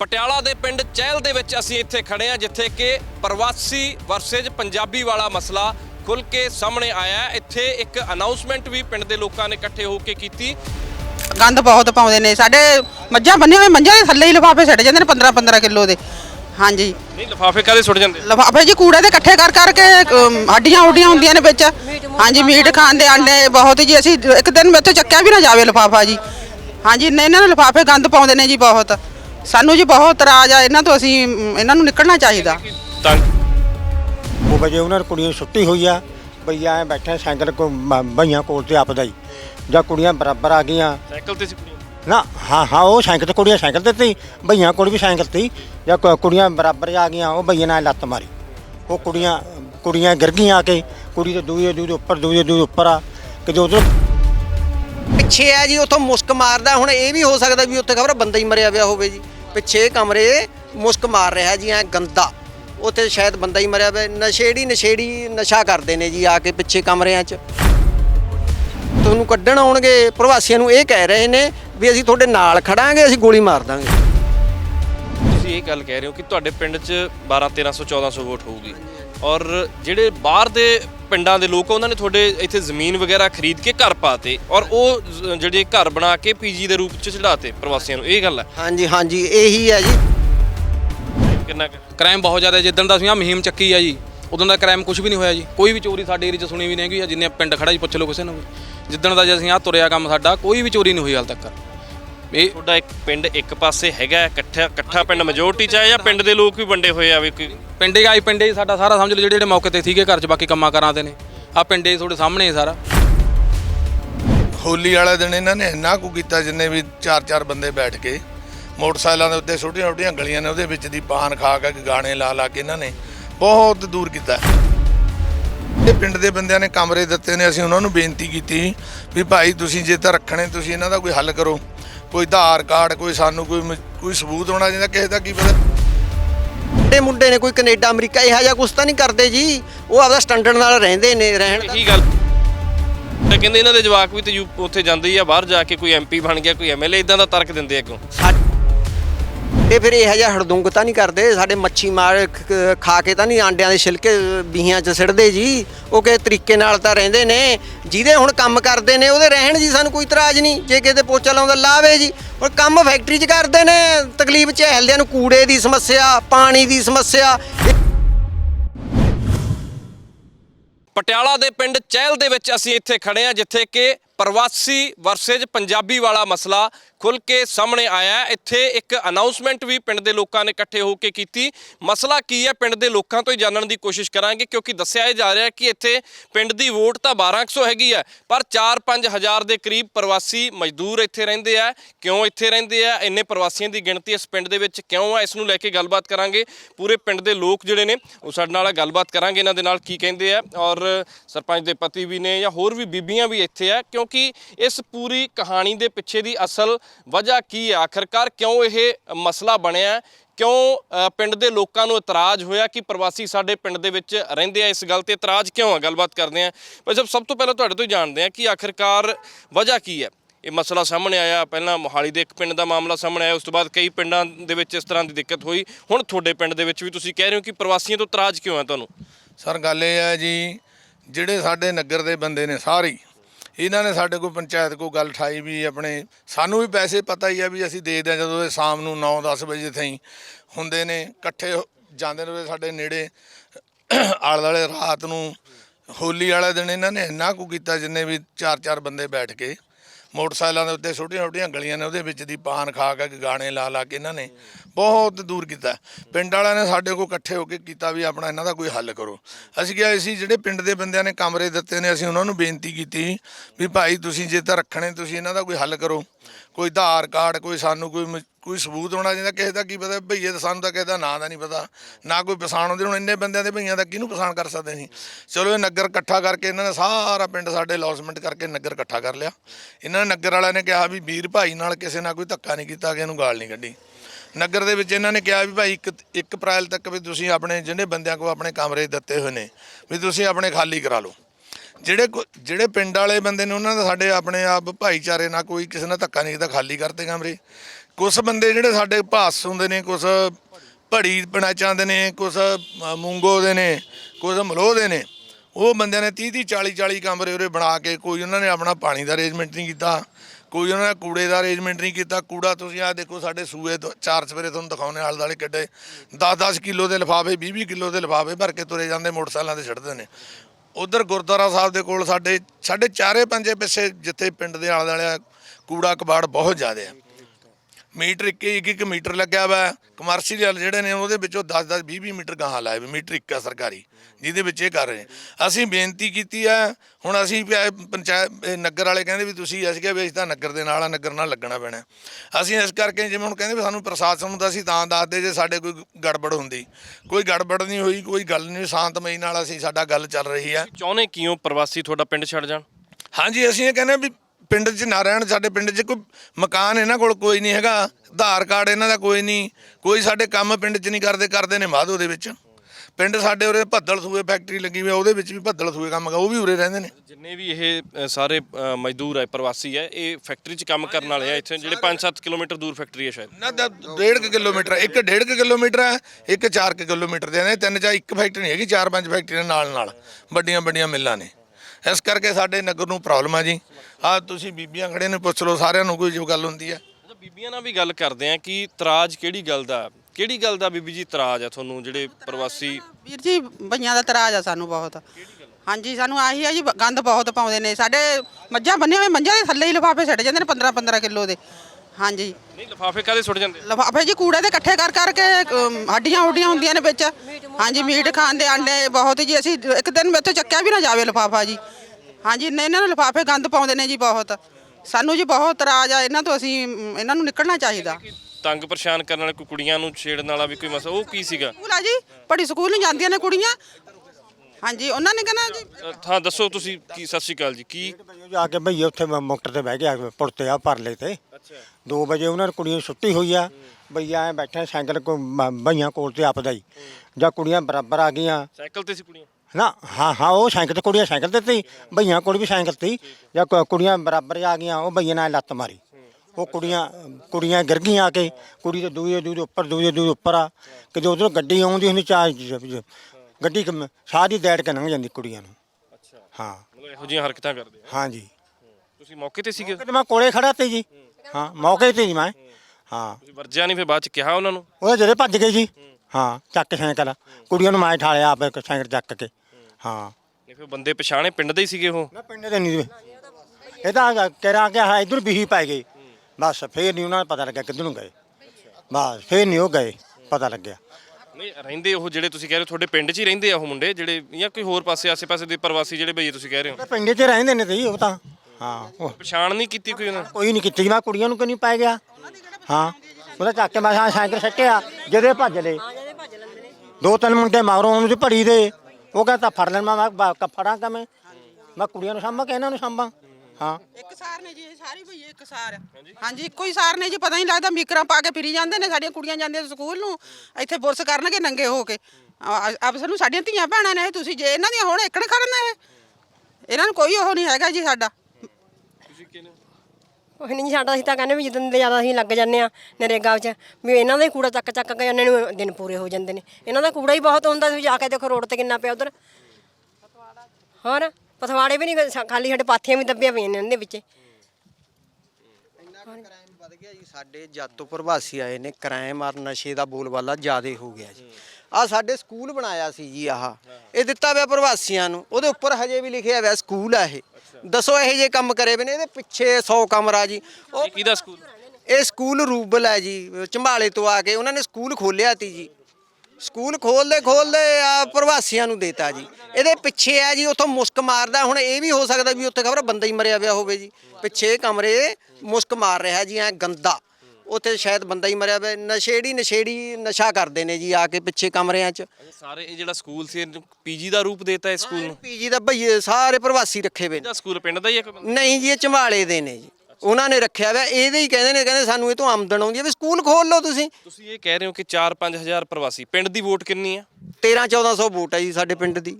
ਪਟਿਆਲਾ ਦੇ ਪਿੰਡ ਚਹਿਲ ਦੇ ਵਿੱਚ ਅਸੀਂ ਇੱਥੇ ਖੜੇ ਹਾਂ ਜਿੱਥੇ ਕਿ ਪ੍ਰਵਾਸੀ ਵਰਸੇਜ ਪੰਜਾਬੀ ਵਾਲਾ ਮਸਲਾ ਖੁੱਲ ਕੇ ਸਾਹਮਣੇ ਆਇਆ। ਇੱਥੇ ਇੱਕ ਅਨਾਉਂਸਮੈਂਟ ਵੀ ਪਿੰਡ ਦੇ ਲੋਕਾਂ ਨੇ ਇਕੱਠੇ ਹੋ ਕੇ ਕੀਤੀ। ਗੰਦ ਬਹੁਤ ਪਾਉਂਦੇ ਨੇ ਸਾਡੇ ਮੱਝਾਂ ਬੰਨੇ ਹੋਏ ਮੱਝਾਂ ਦੇ ਥੱਲੇ ਹੀ ਲਿਫਾਫੇ ਛੱਡ ਜਾਂਦੇ ਨੇ 15 15 ਕਿਲੋ ਦੇ। ਹਾਂਜੀ। ਨਹੀਂ ਲਿਫਾਫੇ ਕਾਦੇ ਸੁੱਟ ਜਾਂਦੇ? ਲਿਫਾਫੇ ਜੀ ਕੂੜੇ ਦੇ ਇਕੱਠੇ ਕਰ ਕਰਕੇ ਹੱਡੀਆਂ ਹੁੱਡੀਆਂ ਹੁੰਦੀਆਂ ਨੇ ਵਿੱਚ। ਹਾਂਜੀ ਮੀਟ ਖਾਣ ਦੇ ਆਂਡੇ ਬਹੁਤ ਜੀ ਅਸੀਂ ਇੱਕ ਦਿਨ ਮੇਥੋਂ ਚੱਕਿਆ ਵੀ ਨਾ ਜਾਵੇ ਲਿਫਾਫਾ ਜੀ। ਹਾਂਜੀ ਇੰਨੇ ਇਹਨਾਂ ਨੇ ਲਿਫਾਫੇ ਗੰਦ ਪਾਉਂਦੇ ਨੇ ਜੀ ਬਹੁਤ। ਸਾਨੂੰ ਜੀ ਬਹੁਤ ਇਤਰਾਜ਼ ਆ ਇਹਨਾਂ ਤੋਂ ਅਸੀਂ ਇਹਨਾਂ ਨੂੰ ਨਿਕਲਣਾ ਚਾਹੀਦਾ। ਤੰਗ। ਉਹ ਵਜੇ ਉਹਨਾਂ ਦੀ ਕੁੜੀਆਂ ਛੁੱਟੀ ਹੋਈ ਆ ਬਈ ਐ ਬੈਠੇ ਸਾਈਕਲ ਕੋ ਭਈਆਂ ਕੋਲ ਤੇ ਆਪਦਾ ਹੀ। ਜਾਂ ਕੁੜੀਆਂ ਬਰਾਬਰ ਆ ਗਈਆਂ। ਸਾਈਕਲ ਤੇ ਸੀ ਕੁੜੀਆਂ? ਨਾ ਹਾਂ ਹਾਂ ਉਹ ਸਾਈਕਲ ਤੇ ਕੁੜੀਆਂ ਸਾਈਕਲ ਤੇ ਤੀ ਭਈਆਂ ਕੋਲ ਵੀ ਸਾਈਕਲ ਤੀ ਜਾਂ ਕੁ- ਕੁੜੀਆਂ ਬਰਾਬਰ ਆ ਗਈਆਂ ਉਹ ਭਈਏ ਨਾਲ ਲੱਤ ਮਾਰੀ। ਉਹ ਕੁੜੀਆਂ ਕੁੜੀਆਂ ਗਿਰ ਗਈਆਂ ਆ ਕੇ ਕੁੜੀ ਤੇ ਦੂਜੇ ਦੂਜੇ ਉੱਪਰ ਦੂਜੇ ਦੂਜੇ ਉੱਪਰ ਆ। ਕਿ ਜੋ ਉਧਰ ਪਿੱਛੇ ਆ ਜੀ, ਉਥੋਂ ਮੁਸਕ ਮਾਰਦਾ। ਹੁਣ ਇਹ ਵੀ ਹੋ ਸਕਦਾ ਵੀ ਉੱਥੇ ਖਬਰ ਬੰਦਾ ਹੀ ਮਰਿਆ ਪਿਆ ਹੋਵੇ ਜੀ। ਪਿੱਛੇ ਕਮਰੇ ਮੁਸਕ ਮਾਰ ਰਿਹਾ ਜੀ, ਐ ਗੰਦਾ। ਉੱਥੇ ਸ਼ਾਇਦ ਬੰਦਾ ਹੀ ਮਰਿਆ ਪਿਆ ਨਸ਼ੇੜੀ ਨਸ਼ੇੜੀ ਨਸ਼ਾ ਕਰਦੇ ਨੇ ਜੀ ਆ ਕੇ ਪਿੱਛੇ ਕਮਰਿਆਂ 'ਚ। ਤੁਹਾਨੂੰ ਕੱਢਣ ਆਉਣਗੇ। ਪ੍ਰਵਾਸੀਆਂ ਨੂੰ ਇਹ ਕਹਿ ਰਹੇ ਨੇ ਵੀ ਅਸੀਂ ਤੁਹਾਡੇ ਨਾਲ ਖੜਾਂਗੇ, ਅਸੀਂ ਗੋਲੀ ਮਾਰ ਦਾਂਗੇ। ਤੁਸੀਂ ਇਹ ਗੱਲ ਕਹਿ ਰਹੇ ਹੋ ਕਿ ਤੁਹਾਡੇ ਪਿੰਡ 'ਚ 12 1300 1400 ਵੋਟ ਹੋਊਗੀ। ਔਰ ਜਿਹੜੇ ਬਾਹਰ ਦੇ ਪਿੰਡਾਂ ਦੇ ਲੋਕ ਆ, ਉਹਨਾਂ ਨੇ ਤੁਹਾਡੇ ਇੱਥੇ ਜ਼ਮੀਨ ਵਗੈਰਾ ਖਰੀਦ ਕੇ ਘਰ ਪਾਤੇ ਔਰ ਉਹ ਜ਼- ਜਿਹੜੇ ਘਰ ਬਣਾ ਕੇ ਪੀਜੀ ਦੇ ਰੂਪ 'ਚ ਚੜਾਤੇ ਪ੍ਰਵਾਸੀਆਂ ਨੂੰ ਇਹ ਗੱਲ ਹੈ ਹਾਂਜੀ ਹਾਂਜੀ ਇਹੀ ਹੈ ਜੀ ਕਿੰਨਾ ਕੁ? ਕ੍ਰਾਈਮ ਬਹੁਤ ਜ਼ਿਆਦਾ ਹੈ। ਜਿੱਦਣ ਦਾ ਅਸੀਂ ਆ ਮੁਹਿੰਮ ਚੱਕੀ ਆ ਜੀ ਉਦੋਂ ਦਾ ਕ੍ਰਾਈਮ ਕੁਝ ਵੀ ਨਹੀਂ ਹੋਇਆ ਜੀ ਕੋਈ ਵੀ ਚੋਰੀ ਸਾਡੇ ਏਰੀਆ 'ਚ ਸੁਣੀ ਵੀ ਨਹੀਂ ਹੈਗੀ ਜਿੰਨੇ ਪਿੰਡ ਖੜਾ ਜੀ ਪੁੱਛ ਲਓ ਕਿਸੇ ਨੂੰ ਵੀ ਜਿੱਦਣ ਦਾ ਜੇ ਅਸੀਂ ਆ ਤੁਰਿਆ ਕੰਮ ਸਾਡਾ ਕੋਈ ਵੀ ਚੋਰੀ ਨਹੀਂ ਹੋਈ ਹਾਲ ਤੱਕ ਇਹ ਤੁਹਾਡਾ ਇੱਕ ਪਿੰਡ ਇੱਕ ਪਾਸੇ ਹੈਗਾ ਇਕੱਠਾ ਇਕੱਠਾ ਪਿੰਡ ਮੈਜੋਰਟੀ 'ਚ ਹੈ ਜਾਂ ਪਿੰਡ ਦੇ ਲੋਕ ਵੀ ਵੰਡੇ ਹੋਏ ਆ ਵੀ ਕੋਈ ਪਿੰਡੇ ਆਈ ਪਿੰਡੇ ਹੀ ਸਾਡਾ ਸਾਰਾ ਸਮਝ ਲਓ ਜਿਹੜੇ ਜਿਹੜੇ ਮੌਕੇ ਤੇ ਸੀਗੇ ਘਰ 'ਚ ਬਾਕੀ ਕੰਮਾਂ ਕਰਾਂ ਤੇ ਨੇ। ਆ ਪਿੰਡੇ ਤੁਹਾਡੇ ਸਾਹਮਣੇ ਹੀ ਸਾਰਾ। ਹੋਲੀ ਵਾਲੇ ਦਿਨ ਇਹਨਾਂ ਨੇ ਇੰਨਾ ਕੁ ਕੀਤਾ ਜਿੰਨੇ ਵੀ ਚਾਰ ਚਾਰ ਬੰਦੇ ਬੈਠ ਕੇ ਮੋਟਰਸਾਈਕਲਾਂ ਦੇ ਉੱਤੇ ਛੋਟੀਆਂ ਛੋਟੀਆਂ ਗਲੀਆਂ ਨੇ ਉਹਦੇ ਵਿੱਚ ਦੀ ਪਾਨ ਖਾ ਕੇ ਗਾਣੇ ਲਾ ਲਾ ਕੇ ਇਹਨਾਂ ਨੇ ਬਹੁਤ ਦੂਰ ਕੀਤਾ। ਇਹ ਪਿੰਡ ਦੇ ਬੰਦਿਆਂ ਨੇ ਕਮਰੇ ਦਿੱਤੇ ਨੇ ਅਸੀਂ ਉਹਨਾਂ ਨੂੰ ਬੇਨਤੀ ਕੀਤੀ ਵੀ ਭਾਈ ਤੁਸੀਂ ਜੇ ਤਾਂ ਰੱਖਣੇ ਤੁਸੀਂ ਇਹਨਾਂ ਦਾ ਕੋਈ ਹੱਲ ਕਰੋ। ਕੋਈ ਆਧਾਰ ਕਾਰਡ ਕੋਈ ਸਾਨੂੰ ਕੋਈ ਮ- ਕੋਈ ਸਬੂਤ ਹੋਣਾ ਚਾਹੀਦਾ ਕਿਸੇ ਦਾ ਕੀ ਪਤਾ। ਜਿਹੜੇ ਮੁੰਡੇ ਨੇ ਕੋਈ ਕੈਨੇਡਾ ਅਮਰੀਕਾ ਇਹੋ ਜਿਹਾ ਕੁਛ ਤਾਂ ਨਹੀਂ ਕਰਦੇ ਜੀ। ਉਹ ਆਪਦਾ ਸਟੈਂਡਰਡ ਨਾਲ ਰਹਿੰਦੇ ਨੇ ਰਹਿਣ ਦਾ। ਇਹੀ ਗੱਲ। ਤੇ ਕਹਿੰਦੇ ਇਹਨਾਂ ਦੇ ਜਵਾਕ ਵੀ ਤੇ ਯੂ- ਉੱਥੇ ਜਾਂਦੇ ਹੀ ਆ ਬਾਹਰ ਜਾ ਕੇ ਕੋਈ ਐਮਪੀ ਬਣ ਗਿਆ ਕੋਈ ਐਮਐਲਏ ਇਦਾਂ ਦਾ ਤਰਕ ਦਿੰਦੇ ਆ ਕਿਉਂ? ਸਾ- ਇਹ ਫਿਰ ਇਹੋ ਜਿਹਾ ਹੜਦੁੰਗ ਤਾਂ ਨਹੀਂ ਕਰਦੇ? ਸਾਡੇ ਮੱਛੀ ਮਾਰ ਖ- ਖਾ ਕੇ ਤਾਂ ਨਹੀਂ ਆਂਡਿਆਂ ਦੇ ਛਿਲਕੇ ਬੀਹਾਂ 'ਚ ਸਿੱਟਦੇ ਜੀ। ਉਹ ਕਿਸੇ ਤਰੀਕੇ ਨਾਲ ਤਾਂ ਰਹਿੰਦੇ ਨੇ। ਜਿਹਦੇ ਹੁਣ ਕੰਮ ਕਰਦੇ ਨੇ, ਉਹਦੇ ਰਹਿਣ ਜੀ ਸਾਨੂੰ ਕੋਈ ਇਤਰਾਜ਼ ਨਹੀਂ। ਜੇ ਕਿਤੇ ਪੋਚਾ ਲਾਉਂਦਾ, ਲਾਵੇ ਜੀ। ਹੁਣ ਕੰਮ ਫੈਕਟਰੀ 'ਚ ਕਰਦੇ ਨੇ। ਤਕਲੀਫ 'ਚ ਹੈਲਦਿਆਂ ਨੂੰ ਕੂੜੇ ਦੀ ਸਮੱਸਿਆ, ਪਾਣੀ ਦੀ ਸਮੱਸਿਆ। ਪਟਿਆਲਾ ਦੇ ਪਿੰਡ ਚਹਿਲ ਦੇ ਵਿੱਚ ਅਸੀਂ ਇੱਥੇ ਖੜੇ ਹਾਂ, ਜਿੱਥੇ ਕਿ ਪ੍ਰਵਾਸੀ ਵਰਸੇਜ ਪੰਜਾਬੀ ਵਾਲਾ ਮਸਲਾ ਖੁੱਲ ਕੇ ਸਾਹਮਣੇ ਆਇਆ ਇੱਥੇ ਇੱਕ ਅਨਾਉਂਸਮੈਂਟ ਵੀ ਪਿੰਡ ਦੇ ਲੋਕਾਂ ਨੇ ਇਕੱਠੇ ਹੋ ਕੇ ਕੀਤੀ। ਮਸਲਾ ਕੀ ਹੈ? ਪਿੰਡ ਦੇ ਲੋਕਾਂ ਤੋਂ ਹੀ ਜਾਣਨ ਦੀ ਕੋਸ਼ਿਸ਼ ਕਰਾਂਗੇ, ਕਿਉਂਕਿ ਦੱਸਿਆ ਇਹ ਜਾ ਰਿਹਾ ਕਿ ਇੱਥੇ ਪਿੰਡ ਦੀ ਵੋਟ ਤਾਂ 1200 ਹੈਗੀ ਹੈ, ਪਰ 4-5 ਹਜ਼ਾਰ ਦੇ ਕਰੀਬ ਪ੍ਰਵਾਸੀ ਮਜ਼ਦੂਰ ਇੱਥੇ ਰਹਿੰਦੇ ਆ। ਕਿਉਂ ਇੱਥੇ ਰਹਿੰਦੇ ਆ? ਇੰਨੇ ਪ੍ਰਵਾਸੀਆਂ ਦੀ ਗਿਣਤੀ ਇਸ ਪਿੰਡ ਦੇ ਵਿੱਚ ਕਿਉਂ ਆ? ਇਸ ਨੂੰ ਲੈ ਕੇ ਗੱਲਬਾਤ ਕਰਾਂਗੇ। ਪੂਰੇ ਪਿੰਡ ਦੇ ਲੋਕ ਜਿਹੜੇ ਨੇ, ਉਹ ਸਾਡੇ ਨਾਲ ਗੱਲਬਾਤ ਕਰਾਂਗੇ। ਇਹਨਾਂ ਦੇ ਨਾਲ ਕੀ ਕਹਿੰਦੇ ਆ? ਔਰ ਸਰਪੰਚ ਦੇ ਪਤੀ ਵੀ ਨੇ ਜਾਂ ਹੋਰ ਵੀ ਬੀਬੀਆਂ ਵੀ ਇੱਥੇ ਆ। ਕਿ ਇਸ ਪੂਰੀ ਕਹਾਣੀ ਦੇ ਪਿੱਛੇ ਦੀ ਅਸਲ ਵਜ੍ਹਾ ਕੀ ਹੈ ਆਖਰਕਾਰ ਕਿਉਂ ਇਹ ਮਸਲਾ ਬਣਿਆ ਕਿਉਂ ਪਿੰਡ ਦੇ ਲੋਕਾਂ ਨੂੰ ਇਤਰਾਜ਼ ਹੋਇਆ ਕਿ ਪ੍ਰਵਾਸੀ ਸਾਡੇ ਪਿੰਡ ਦੇ ਵਿੱਚ ਰਹਿੰਦੇ ਆ? ਇਸ ਗੱਲ ਤੇ ਇਤਰਾਜ਼ ਕਿਉਂ ਆ? ਗੱਲਬਾਤ ਕਰਦੇ ਆ ਪਰ ਸਭ ਸਭ ਤੋਂ ਪਹਿਲਾਂ ਤੁਹਾਡੇ ਤੋਂ ਹੀ ਜਾਣਦੇ ਆ ਕਿ ਆਖਰਕਾਰ ਵਜ੍ਹਾ ਕੀ ਹੈ? ਇਹ ਮਸਲਾ ਸਾਹਮਣੇ ਆਇਆ, ਪਹਿਲਾਂ ਮੋਹਾਲੀ ਦੇ ਇੱਕ ਪਿੰਡ ਦਾ ਮਾਮਲਾ ਸਾਹਮਣੇ ਆਇਆ, ਉਸ ਤੋਂ ਬਾਅਦ ਕਈ ਪਿੰਡਾਂ ਦੇ ਵਿੱਚ ਇਸ ਤਰ੍ਹਾਂ ਦੀ ਦਿੱਕਤ ਹੋਈ। ਹੁਣ ਤੁਹਾਡੇ ਪਿੰਡ ਦੇ ਵਿੱਚ ਵੀ ਤੁਸੀਂ ਕਹਿ ਰਹੇ ਹੋ ਕਿ ਪ੍ਰਵਾਸੀਆਂ ਤੋਂ ਇਤਰਾਜ਼ ਕਿਉਂ ਹੈ ਤੁਹਾਨੂੰ? ਸਰ, ਗੱਲ ਇਹ ਹੈ ਜੀ, ਜਿਹੜੇ ਸਾਡੇ ਨਗਰ ਦੇ ਬੰਦੇ ਨੇ ਸਾਰੇ ਇਹਨਾਂ ਨੇ ਸਾਡੇ ਕੋਲ ਪੰਚਾਇਤ ਕੋਲ ਗੱਲ ਠਾਈ ਵੀ ਆਪਣੇ, ਸਾਨੂੰ ਵੀ ਪੈਸੇ ਪਤਾ ਹੀ ਆ ਵੀ ਅਸੀਂ ਦੇਖਦੇ ਆ ਜਦੋਂ ਇਹ ਸ਼ਾਮ ਨੂੰ 9-10 ਵਜੇ ਤਾਈਂ ਹੁੰਦੇ ਨੇ, ਇਕੱਠੇ ਹੋ- ਜਾਂਦੇ ਨੇ ਸਾਡੇ ਨੇੜੇ, ਆਲੇ ਦੁਆਲੇ ਰਾਤ ਨੂੰ ਹੋਲੀ ਵਾਲੇ ਦਿਨ ਇਹਨਾਂ ਨੇ ਇੰਨਾ ਕੁ ਕੀਤਾ ਜਿੰਨੇ ਵੀ ਚਾਰ ਚਾਰ ਬੰਦੇ ਬੈਠ ਕੇ। ਮੋਟਰਸਾਈਕਲਾਂ ਦੇ ਉੱਤੇ ਛੋਟੀਆਂ ਛੋਟੀਆਂ ਗਲੀਆਂ ਨੇ, ਉਹਦੇ ਵਿੱਚ ਦੀ ਪਾਨ ਖਾ ਕੇ ਗਾਣੇ ਲਾ ਲਾ ਕੇ ਇਹਨਾਂ ਨੇ ਬਹੁਤ ਦੂਰ ਕੀਤਾ। ਪਿੰਡ ਵਾਲਿਆਂ ਨੇ ਸਾਡੇ ਕੋਲ ਇਕੱਠੇ ਹੋ ਕੇ ਕੀਤਾ ਵੀ ਆਪਣਾ ਇਹਨਾਂ ਦਾ ਕੋਈ ਹੱਲ ਕਰੋ। ਅਸੀਂ ਕਿਹਾ ਸੀ ਜਿਹੜੇ ਪਿੰਡ ਦੇ ਬੰਦਿਆਂ ਨੇ ਕਮਰੇ ਦਿੱਤੇ ਨੇ, ਅਸੀਂ ਉਹਨਾਂ ਨੂੰ ਬੇਨਤੀ ਕੀਤੀ ਵੀ ਭਾਈ ਤੁਸੀਂ ਜੇ ਤਾਂ ਰੱਖਣੇ, ਤੁਸੀਂ ਇਹਨਾਂ ਦਾ ਕੋਈ ਹੱਲ ਕਰੋ। ਕੋਈ ਆਧਾਰ ਕਾਰਡ, ਕੋਈ ਸਾਨੂੰ ਕੋਈ ਮ- ਕੋਈ ਸਬੂਤ ਹੋਣਾ ਚਾਹੀਦਾ, ਕਿਸੇ ਦਾ ਕੀ ਪਤਾ, ਭਈਏ ਤਾਂ ਸਾਨੂੰ ਤਾਂ ਕਿਸੇ ਦਾ ਨਾਂ ਦਾ ਨਹੀਂ ਪਤਾ। ਨਾ ਕੋਈ ਪਛਾਣ ਹੁੰਦੀ, ਹੁਣ ਇੰਨੇ ਬੰਦਿਆਂ ਦੇ ਭਈਆਂ ਦਾ ਕਿਹਨੂੰ ਪਛਾਣ ਕਰ ਸਕਦੇ ਸੀ ਚਲੋ, ਇਹ ਨਗਰ ਇਕੱਠਾ ਕਰਕੇ ਇਹਨਾਂ ਨੇ ਸਾਰਾ ਪਿੰਡ ਸਾਡੇ ਲੌਸਮੈਂਟ ਕਰਕੇ ਨਗਰ ਇਕੱਠਾ ਕਰ ਲਿਆ। ਇਹਨਾਂ ਨੇ ਨਗਰ ਵਾਲਿਆਂ ਨੇ ਕਿਹਾ ਵੀ ਵੀਰ ਭਾਈ ਨਾਲ ਕਿਸੇ ਨਾਲ ਕੋਈ ਧੱਕਾ ਨਹੀਂ ਕੀਤਾ ਕਿ ਇਹਨੂੰ ਗਾਲ ਨਹੀਂ ਕੱਢੀ। ਨਗਰ ਦੇ ਵਿੱਚ ਇਹਨਾਂ ਨੇ ਕਿਹਾ ਵੀ ਭਾਈ ਇੱਕ ਇੱਕ ਅਪ੍ਰੈਲ ਤੱਕ ਵੀ ਤੁਸੀਂ ਆਪਣੇ ਜਿਹੜੇ ਬੰਦਿਆਂ ਕੋਲ ਆਪਣੇ ਕਮਰੇ ਦਿੱਤੇ ਹੋਏ ਨੇ, ਵੀ ਤੁਸੀਂ ਆਪਣੇ ਖਾਲੀ ਕਰਾ ਲਓ। ਜਿਹੜੇ ਕੋ- ਜਿਹੜੇ ਪਿੰਡ ਵਾਲੇ ਬੰਦੇ ਨੇ, ਉਹਨਾਂ ਦਾ ਸਾਡੇ ਆਪਣੇ ਆਪ ਭਾਈਚਾਰੇ ਨਾਲ ਕੋਈ ਕਿਸੇ ਨਾਲ ਧੱਕਾ ਨਹੀਂ ਕੀਤਾ, ਖਾਲੀ ਕਰਤੇ ਕਮਰੇ। ਕੁਝ ਬੰਦੇ ਜਿਹੜੇ ਸਾਡੇ ਭਾਸ ਹੁੰਦੇ ਨੇ ਕੁਝ ਭੜੀ ਪੰਚਾਂ ਦੇ ਨੇ ਕੁਝ ਮੂੰਗੋ ਦੇ ਨੇ ਕੁਝ ਮਲੋਹ ਦੇ ਨੇ, ਉਹ ਬੰਦਿਆਂ ਨੇ 30 30 40 40 ਕਮਰੇ ਉਰੇ ਬਣਾ ਕੇ ਕੋਈ ਉਹਨਾਂ ਨੇ ਆਪਣਾ ਪਾਣੀ ਦਾ ਅਰੇਂਜਮੈਂਟ ਨਹੀਂ ਕੀਤਾ, ਕੋਈ ਉਹਨਾਂ ਨੇ ਕੂੜੇ ਦਾ ਅਰੇਂਜਮੈਂਟ ਨਹੀਂ ਕੀਤਾ। ਕੂੜਾ ਤੁਸੀਂ ਆ ਦੇਖੋ ਸਾਡੇ ਸੂਏ ਤੋਂ, ਚਾਰ ਸਵੇਰੇ ਤੁਹਾਨੂੰ ਦਿਖਾਉਣੇ ਆਲੇ ਦੁਆਲੇ ਕਿੱਡੇ 10 10 ਕਿਲੋ ਦੇ ਲਿਫਾਫੇ 20 20 ਕਿਲੋ ਦੇ ਲਿਫਾਫੇ ਭਰ ਕੇ ਤੁਰੇ ਜਾਂਦੇ, ਮੋਟਰਸਾਈਕਲਾਂ ਤੇ ਛੱਡਦੇ ਨੇ। ਉਧਰ ਗੁਰਦੁਆਰਾ ਸਾਹਿਬ ਦੇ ਕੋਲ ਸਾਡੇ ਸਾਡੇ ਚਾਰੇ ਪੰਜੇ ਪਿੱਛੇ ਜਿੱਥੇ ਪਿੰਡ ਦੇ ਆਲੇ ਦੁਆਲੇ ਕੂੜਾ ਕਬਾੜ ਬਹੁਤ ਜ਼ਿਆਦਾ ਹੈ। ਮੀਟਰ ਇੱਕ ਇੱਕ ਇੱਕ ਮੀਟਰ ਲੱਗਿਆ ਵਾ। ਕਮਰਸ਼ੀਅਲ ਜਿਹੜੇ ਨੇ ਉਹਦੇ ਵਿੱਚੋਂ 10 10 20 20 ਮੀਟਰ ਗਾਹਾਂ ਲਾਏ ਵੇ ਮੀਟਰ ਇੱਕ ਆ ਸਰਕਾਰੀ ਜਿਹਦੇ ਵਿੱਚ ਇਹ ਕਰ ਰਹੇ। ਅਸੀਂ ਬੇਨਤੀ ਕੀਤੀ ਹੈ ਹੁਣ ਅਸੀਂ ਪੰਚਾਇਤ ਨਗਰ ਵਾਲੇ ਕਹਿੰਦੇ ਵੀ ਤੁਸੀਂ ਅਸੀਂ ਕਿਹਾ ਵੀ ਅਸੀਂ ਤਾਂ ਨਗਰ ਦੇ ਨਾਲ ਆ ਨਗਰ ਨਾਲ ਲੱਗਣਾ ਪੈਣਾ। ਅਸੀਂ ਇਸ ਕਰਕੇ ਜਿਵੇਂ ਹੁਣ ਕਹਿੰਦੇ ਵੀ ਸਾਨੂੰ ਪ੍ਰਸ਼ਾਸਨ ਨੂੰ ਤਾਂ ਅਸੀਂ ਤਾਂ ਦੱਸਦੇ ਜੇ ਸਾਡੇ ਕੋਈ ਗੜਬੜ ਹੁੰਦੀ। ਕੋਈ ਗੜਬੜ ਨਹੀਂ ਹੋਈ ਕੋਈ ਗੱਲ ਨਹੀਂ ਸ਼ਾਂਤਮਈ ਨਾਲ ਅਸੀਂ ਸਾਡਾ ਗੱਲ ਚੱਲ ਰਹੀ ਹੈ ਚਾਹੁੰਦੇ ਕਿਉਂ ਪ੍ਰਵਾਸੀ ਤੁਹਾਡਾ ਪਿੰਡ ਛੱਡ ਜਾਣ? ਹਾਂਜੀ ਅਸੀਂ ਇਹ ਕਹਿੰਦੇ ਵੀ ਪਿੰਡ 'ਚ ਨਾ ਰਹਿਣ ਸਾਡੇ ਪਿੰਡ 'ਚ ਕੋਈ ਮਕਾਨ ਇਹਨਾਂ ਕੋਲ ਕੋਈ ਨਹੀਂ ਹੈਗਾ ਆਧਾਰ ਕਾਰਡ ਇਹਨਾਂ ਦਾ ਕੋਈ ਨਹੀਂ ਕੋਈ ਸਾਡੇ ਕੰਮ ਪਿੰਡ 'ਚ ਨਹੀਂ ਕਰਦੇ ਕਰਦੇ ਨੇ ਮਾਧੋ ਦੇ ਵਿੱਚ। ਪਿੰਡ ਸਾਡੇ ਉਰੇ ਭੱਦਲ ਸੂਏ ਫੈਕਟਰੀ ਲੱਗੀ ਹੋਈ ਆ ਉਹਦੇ ਵਿੱਚ ਵੀ ਭੱਦਲ ਸੂਏ ਕੰਮ ਹੈਗਾ ਉਹ ਵੀ ਉਰੇ ਰਹਿੰਦੇ ਨੇ। ਜਿੰਨੇ ਵੀ ਇਹ ਅ, ਸਾਰੇ ਅ, ਮਜ਼ਦੂਰ ਹੈ ਪ੍ਰਵਾਸੀ ਹੈ ਇਹ ਫੈਕਟਰੀ 'ਚ ਕੰਮ ਕਰਨ ਵਾਲੇ ਆ ਇੱਥੇ ਜਿਹੜੇ 5-7 ਕਿਲੋਮੀਟਰ ਦੂਰ ਫੈਕਟਰੀ ਹੈ ਸ਼ਾਇਦ। ਨਾ ਤਾਂ ਡੇਢ ਕੁ ਕਿਲੋਮੀਟਰ ਇੱਕ ਡੇਢ ਕੁ ਕਿਲੋਮੀਟਰ ਹੈ ਇੱਕ 4 ਕੁ ਕਿਲੋਮੀਟਰ ਦੇ ਨੇ ਤਿੰਨ ਜਾਂ ਇੱਕ ਫੈਕਟਰੀ ਨਹੀਂ ਹੈਗੀ ਚਾਰ ਪੰਜ ਫੈਕਟਰੀਆਂ ਨਾਲ ਨਾਲ ਵੱਡੀਆਂ ਵੱਡੀਆਂ ਮਿੱਲਾਂ ਨੇ। ਇਸ ਕਰਕੇ ਸਾਡੇ ਨਗਰ ਨੂੰ ਪ੍ਰੋਬਲਮ ਆ ਜੀ। ਆ ਤੁਸੀਂ ਬੀਬੀਆਂ ਖੜੇ ਨੇ ਪੁੱਛ ਲਓ ਸਾਰਿਆਂ ਨੂੰ ਕੋਈ ਜੋ ਗੱਲ ਹੁੰਦੀ ਹੈ ਅੱਛਾ ਬੀਬੀਆਂ ਨਾਲ ਵੀ ਗੱਲ ਕਰਦੇ ਆ ਕਿ ਤਰਾਜ ਕਿਹੜੀ ਗੱਲ ਦਾ ਕਿਹੜੀ ਗੱਲ ਦਾ ਬੀਬੀ ਜੀ ਤਰਾਜ ਆ ਤੁਹਾਨੂੰ ਜਿਹੜੇ ਪ੍ਰਵਾਸੀ? ਵੀਰ ਜੀ ਬਈਆਂ ਦਾ ਤਰਾਜ ਆ ਸਾਨੂੰ ਬਹੁਤ। ਹਾਂਜੀ ਸਾਨੂੰ ਆਹੀ ਆ ਜੀ ਬ- ਗੰਦ ਬਹੁਤ ਪਾਉਂਦੇ ਨੇ। ਸਾਡੇ ਮੱਝਾਂ ਬੰਨੇ ਹੋਏ ਮੱਝਾਂ ਦੇ ਥੱਲੇ ਹੀ ਲਿਫਾਫੇ ਛੱਡ ਜਾਂਦੇ ਨੇ 15 15 ਕਿਲੋ ਦੇ। ਹਾਂਜੀ। ਨਹੀਂ ਲਫਾਫੇ ਕਾਦੇ ਸੁੱਟ ਜਾਂਦੇ? ਲਿਫਾਫੇ ਜੀ ਕੂੜੇ ਦੇ ਇਕੱਠੇ ਕਰ ਕਰਕੇ ਅਮ, ਹੱਡੀਆਂ ਹੁੱਡੀਆਂ ਹੁੰਦੀਆਂ ਨੇ ਵਿੱਚ। ਹਾਂਜੀ ਮੀਟ ਖਾਣ ਦੇ ਆਂਡੇ ਬਹੁਤ ਜੀ ਅਸੀਂ ਇੱਕ ਦਿਨ ਮੇਥੋਂ ਚੱਕਿਆ ਵੀ ਨਾ ਜਾਵੇ ਲਿਫਾਫਾ ਜੀ। ਹਾਂਜੀ ਇੰਨੇ ਇਹਨਾਂ ਨੂੰ ਲਿਫਾਫੇ ਗੰਦ ਪਾਉਂਦੇ ਨੇ ਜੀ ਬਹੁਤ। ਸਾਨੂੰ ਜੀ ਬਹੁਤ ਤਰਾਜ ਆ ਇਹਨਾਂ ਤੋਂ ਅਸੀਂ ਅਮ, ਇਹਨਾਂ ਨੂੰ ਨਿਕਲਣਾ ਚਾਹੀਦਾ। ਤੰਗ ਪਰੇਸ਼ਾਨ ਕਰਨ ਵਾਲੇ ਕੋਈ ਕੁੜੀਆਂ ਨੂੰ ਛੇੜਨ ਵਾਲਾ ਵੀ ਕੋਈ ਮਸਲਾ ਉਹ ਕੀ ਸੀਗਾ? ਸਕੂਲ ਆ ਜੀ ਪੜੀ ਸਕੂਲ ਨੂੰ ਜਾਂਦੀਆਂ ਨੇ ਕੁੜੀਆਂ। ਹਾਂਜੀ ਉਹਨਾਂ ਨੇ ਕਹਿਣਾ ਜੀ। ਹਾਂ ਦੱਸੋ ਤੁਸੀਂ ਕੀ ਸਤਿ ਸ਼੍ਰੀ ਅਕਾਲ ਜੀ ਕੀ? ਜਾ ਕੇ ਭਈਏ ਉੱਥੇ ਮ- ਮੋਟਰ ਤੇ ਬਹਿ ਗਿਆ ਪੁਲ ਤੇ ਆ ਪਰਲੇ ਤੇ। ਅੱਛਾ। 2 ਵਜੇ ਉਹਨਾਂ ਨੇ ਕੁੜੀਆਂ ਨੂੰ ਛੁੱਟੀ ਹੋਈ ਆ। ਭਈਆ ਐ ਬੈਠੇ ਸਾਈਕਲ ਕੋ ਭਈਆਂ ਕੋਲ ਤੇ ਆਪਦਾ ਹੀ। ਜਾਂ ਕੁੜੀਆਂ ਬਰਾਬਰ ਆ ਗਈਆਂ। ਸਾਈਕਲ ਤੇ ਸੀ ਕੁੜੀਆਂ? ਨਾ ਹਾਂ ਹਾਂ ਉਹ ਸਾਈਕਲ ਤੇ ਕੁੜੀਆਂ ਸਾਈਕਲ ਤੇ ਤੀ ਭਈਆਂ ਕੋਲ ਵੀ ਸਾਈਕਲ ਤੀ ਜਾਂ ਕੁ- ਕੁੜੀਆਂ ਬਰਾਬਰ ਆ ਗਈਆਂ ਉਹ ਭਈਏ ਨਾਲ ਲੱਤ ਮਾਰੀ। ਉਹ ਕੁੜੀਆਂ ਕੁੜੀਆਂ ਗਿਰ ਗਈਆਂ ਆ ਕੇ। ਕੁੜੀ ਤੇ ਦੂਏ ਦੂਏ ਦੇ ਉੱਪਰ ਦੂਏ ਦੂਏ ਉੱਪਰ ਆ। ਕਿ ਜੋ ਉਧਰੋਂ ਗੱਡੀ ਆਉਂਦੀ ਹੁੰਦੀ ਚਾਰ ਗੱਡੀ ਸਾਰੀ ਦੈੜ ਕੇ ਲੰਘ ਜਾਂਦੀ ਕੁੜੀਆਂ ਨੂੰ। ਅੱਛਾ। ਹਾਂ। ਮਤਲਬ ਇਹੋ ਜਿਹੀਆਂ ਹਰਕਤਾਂ ਕਰਦੇ ਆ। ਹਾਂ ਜੀ ਤੁਸੀਂ ਮੌਕੇ ਤੇ ਸੀਗੇ? ਤੇ ਮੈਂ ਕੋਲੇ ਖੜਾ ਤੇ ਜੀ। ਹਾਂ ਮੌਕੇ ਤੇ ਜੀ ਮੈਂ। ਹਾਂ। ਤੁਸੀਂ ਵਰਜਿਆ ਨਹੀਂ ਫਿਰ ਬਾਅਦ ਚ ਕਿਹਾ ਉਹਨਾਂ ਨੂੰ? ਉਹ ਜਿਹੜੇ ਭੱਜ ਗਏ ਜੀ। ਹਾਂ ਚੱਕ ਕੇ ਸਾਈਕਲ। ਕੁੜੀਆਂ ਨੂੰ ਮੈਂ ਠਾਲਿਆ ਆਪੇ ਸਾਈਕਲ ਚੱਕ ਕੇ। ਹਾਂ। ਨਹੀਂ ਫਿਰ ਬੰਦੇ ਪਛਾਣੇ ਪਿੰਡ ਦੇ ਹੀ ਸੀਗੇ ਉਹ? ਨਾ ਪਿੰਡ ਦੇ ਨਹੀਂ ਇਹ ਤਾਂ ਕਹਿ ਕਿ ਹਾਂ ਇਧਰ ਬਿਹੀ ਪੈ ਗਏ। ਬਸ ਫੇਰ ਨਹੀਂ ਉਹਨਾਂ ਨੂੰ ਪਤਾ ਲੱਗਿਆ ਕਿੱਧਰ ਨੂੰ ਗਏ। ਬਸ ਫੇਰ ਨਹੀਂ ਉਹ ਗਏ ਪਤਾ ਲੱਗਿਆ। ਨਹੀਂ ਰਹਿੰਦੇ ਉਹ ਜਿਹੜੇ ਤੁਸੀਂ ਕਹਿ ਰਹੇ ਹੋ ਤੁਹਾਡੇ ਪਿੰਡ 'ਚ ਹੀ ਰਹਿੰਦੇ ਆ ਉਹ ਮੁੰਡੇ ਜਿਹੜੇ ਜਾਂ ਕੋਈ ਹੋਰ ਪਾਸੇ ਆਸੇ-ਪਾਸੇ ਦੇ ਪ੍ਰਵਾਸੀ ਜਿਹੜੇ ਬਈ ਤੁਸੀਂ ਕਹਿ ਰਹੇ ਹੋ? ਪਿੰਡ 'ਚ ਰਹਿੰਦੇ ਨੇ ਤੇ ਜੀ ਉਹ ਤਾਂ। ਹਾਂ ਉਹ ਪਛਾਣ ਨਹੀਂ ਕੀਤੀ ਕੋਈ ਉਹਨਾਂ ਨੇ? ਕੋਈ ਨਹੀਂ ਕੀਤੀ ਮੈਂ ਕੁੜੀਆਂ ਨੂੰ ਕਿਉਂ ਨਹੀਂ ਪੈ ਗਿਆ? ਹਾਂ ਉਹਦਾ ਚੱਕ ਕੇ ਮੈਂ ਹਾਂ ਸਾਈਕਲ ਸੱਟਿਆ ਜਿਹਦੇ ਭੱਜ ਲਏ। ਦੋ ਤਿੰਨ ਮੁੰਡੇ ਮਗਰੋਂ ਉਹਨੂੰ ਭੜੀ ਦੇ। ਉਹ ਕਹਿੰਦਾ ਫੜ ਲੈਣ ਮੈਂ ਕਿਹਾ ਫੜਾਂ ਕਵੇਂ? ਮੈਂ ਕੁੜੀਆਂ ਨੂੰ ਸਾਂਭਾਂ ਕਿ ਇਹਨਾਂ ਨੂੰ ਸਾਂਭਾਂ? ਹਾਂ। ਇੱਕ ਸਾਰ ਨੇ ਜੀ ਇਹ ਸਾਰੀ ਭਈ ਇੱਕ ਸਾਰ। ਹਾਂਜੀ ਇੱਕੋ ਹੀ ਸਾਰ ਨੇ ਜੀ ਪਤਾ ਨਹੀਂ ਲੱਗਦਾ ਮੀਕਰਾਂ ਪਾ ਕੇ ਫਿਰੀ ਜਾਂਦੇ ਨੇ ਸਾਡੀਆਂ ਕੁੜੀਆਂ ਜਾਂਦੀਆਂ ਸਕੂਲ ਨੂੰ ਇੱਥੇ ਬੁਰਸ ਕਰਨਗੇ ਨੰਗੇ ਹੋ ਕੇ। ਆਪ ਸਾਨੂੰ ਸਾਡੀਆਂ ਧੀਆਂ ਭੈਣਾਂ ਨੇ ਤੁਸੀਂ ਜੇ ਇਹਨਾਂ ਦੀਆਂ ਹੁਣ ਇੱਕਣ ਖੜਨ ਇਹ? ਇਹਨਾਂ ਨੂੰ ਕੋਈ ਉਹ ਨਹੀਂ ਹੈਗਾ ਜੀ ਸਾਡਾ। ਕੋਈ ਨਹੀਂ ਸਾਡਾ ਅਸੀਂ ਤਾਂ ਕਹਿੰਦੇ ਵੀ ਜਿੱਦਣ ਦੇ ਜ਼ਿਆਦਾ ਅਸੀਂ ਲੱਗ ਜਾਂਦੇ ਆ ਨਰੇਗਾ ਵਿੱਚ ਵੀ ਇਹਨਾਂ ਦਾ ਹੀ ਕੂੜਾ ਚੱਕ ਚੱਕ ਕੇ ਇਹਨਾਂ ਨੂੰ ਦਿਨ ਪੂਰੇ ਹੋ ਜਾਂਦੇ ਨੇ। ਇਹਨਾਂ ਦਾ ਕੂੜਾ ਹੀ ਬਹੁਤ ਹੁੰਦਾ ਤੁਸੀਂ ਜਾ ਕੇ ਦੇਖੋ ਰੋਡ ਤੇ ਕਿੰਨਾ ਪਿਆ ਉਧਰ। ਹੋਰ? ਪਥਵਾੜੇ ਵੀ ਨਹੀਂ ਖਾਲੀ ਸਾਡੇ ਪਾਥੀਆਂ ਵੀ ਦੱਬੀਆਂ ਪਈਆਂ ਨੇ ਇਹਨਾਂ ਦੇ ਵਿੱਚ। ਇੰਨਾ ਕੁ ਕ੍ਰਾਈਮ ਵੱਧ ਗਿਆ ਜੀ ਸਾਡੇ ਜਦ ਤੋਂ ਪ੍ਰਵਾਸੀ ਆਏ ਨੇ ਕ੍ਰਾਈਮ ਔਰ ਨਸ਼ੇ ਦਾ ਬੋਲਬਾਲਾ ਜ਼ਿਆਦਾ ਹੋ ਗਿਆ ਜੀ। ਆ ਸਾਡੇ ਸਕੂਲ ਬਣਾਇਆ ਸੀ ਜੀ ਆਹ ਇਹ ਦਿੱਤਾ ਹੋਇਆ ਪ੍ਰਵਾਸੀਆਂ ਨੂੰ ਉਹਦੇ ਉੱਪਰ ਹਜੇ ਵੀ ਲਿਖਿਆ ਹੋਇਆ ਸਕੂਲ ਆ ਇਹ। ਦੱਸੋ ਇਹ ਜੇ ਕੰਮ ਕਰੇ ਵੇ ਨੇ ਇਹਦੇ ਪਿੱਛੇ 100 ਕਮਰਾ ਜੀ। ਉਹ ਇਹ ਕਿਹਦਾ ਸਕੂਲ? ਇਹ ਸਕੂਲ ਰੂਬਲ ਹੈ ਜੀ ਝੰਬਾਲੇ ਤੋਂ ਆ ਕੇ ਉਹਨਾਂ ਨੇ ਸਕੂਲ ਖੋਲਿਆ ਤੀ ਜੀ। ਸਕੂਲ ਖੋਲਦੇ ਖੋਲਦੇ ਆ ਪ੍ਰਵਾਸੀਆਂ ਨੂੰ ਦੇਤਾ ਜੀ। ਇਹਦੇ ਪਿੱਛੇ ਆ ਜੀ ਉੱਥੋਂ ਮੁਸਕ ਮਾਰਦਾ ਹੁਣ ਇਹ ਵੀ ਹੋ ਸਕਦਾ ਵੀ ਉੱਥੇ ਖਬਰ ਬੰਦਾ ਹੀ ਮਰਿਆ ਪਿਆ ਹੋਵੇ ਜੀ। ਪਿੱਛੇ ਕਮਰੇ ਮੁਸਕ ਮਾਰ ਰਿਹਾ ਜੀ ਐ ਗੰਦਾ। ਉੱਥੇ ਸ਼ਾਇਦ ਬੰਦਾ ਹੀ ਮਰਿਆ ਪਿਆ ਨਸ਼ੇੜੀ ਨਸ਼ੇੜੀ ਨਸ਼ਾ ਕਰਦੇ ਨੇ ਜੀ ਆ ਕੇ ਪਿੱਛੇ ਕਮਰਿਆਂ 'ਚ। ਸਾਰੇ ਇਹ ਜਿਹੜਾ ਸਕੂਲ ਸੀ ਪੀਜੀ ਦਾ ਰੂਪ ਦੇਤਾ ਇਸ ਸਕੂਲ ਨੂੰ? ਪੀਜੀ ਦਾ ਭਈਏ ਸਾਰੇ ਪ੍ਰਵਾਸੀ ਰੱਖੇ ਹੋਏ ਨੇ। ਸਕੂਲ ਪਿੰਡ ਦਾ ਹੀ ਹੈ? ਨਹੀਂ ਜੀ ਇਹ ਝੰਬਾਲੇ ਦੇ ਨੇ ਜੀ। ਉਹਨਾਂ ਨੇ ਰੱਖਿਆ ਹੋਇਆ ਇਹਦੇ ਹੀ ਕਹਿੰਦੇ ਨੇ ਕਹਿੰਦੇ ਸਾਨੂੰ ਇਹ ਤੋਂ ਆਮਦਨ ਆਉਂਦੀ ਹੈ। ਵੀ ਸਕੂਲ ਖੋਲ ਲਓ ਤੁਸੀਂ। ਤੁਸੀਂ ਇਹ ਕਹਿ ਰਹੇ ਹੋ ਕਿ 4-5000 ਪ੍ਰਵਾਸੀ ਪਿੰਡ ਦੀ ਵੋਟ ਕਿੰਨੀ ਆ 13 1400 ਵੋਟ ਹੈ ਜੀ ਸਾਡੇ ਪਿੰਡ ਦੀ।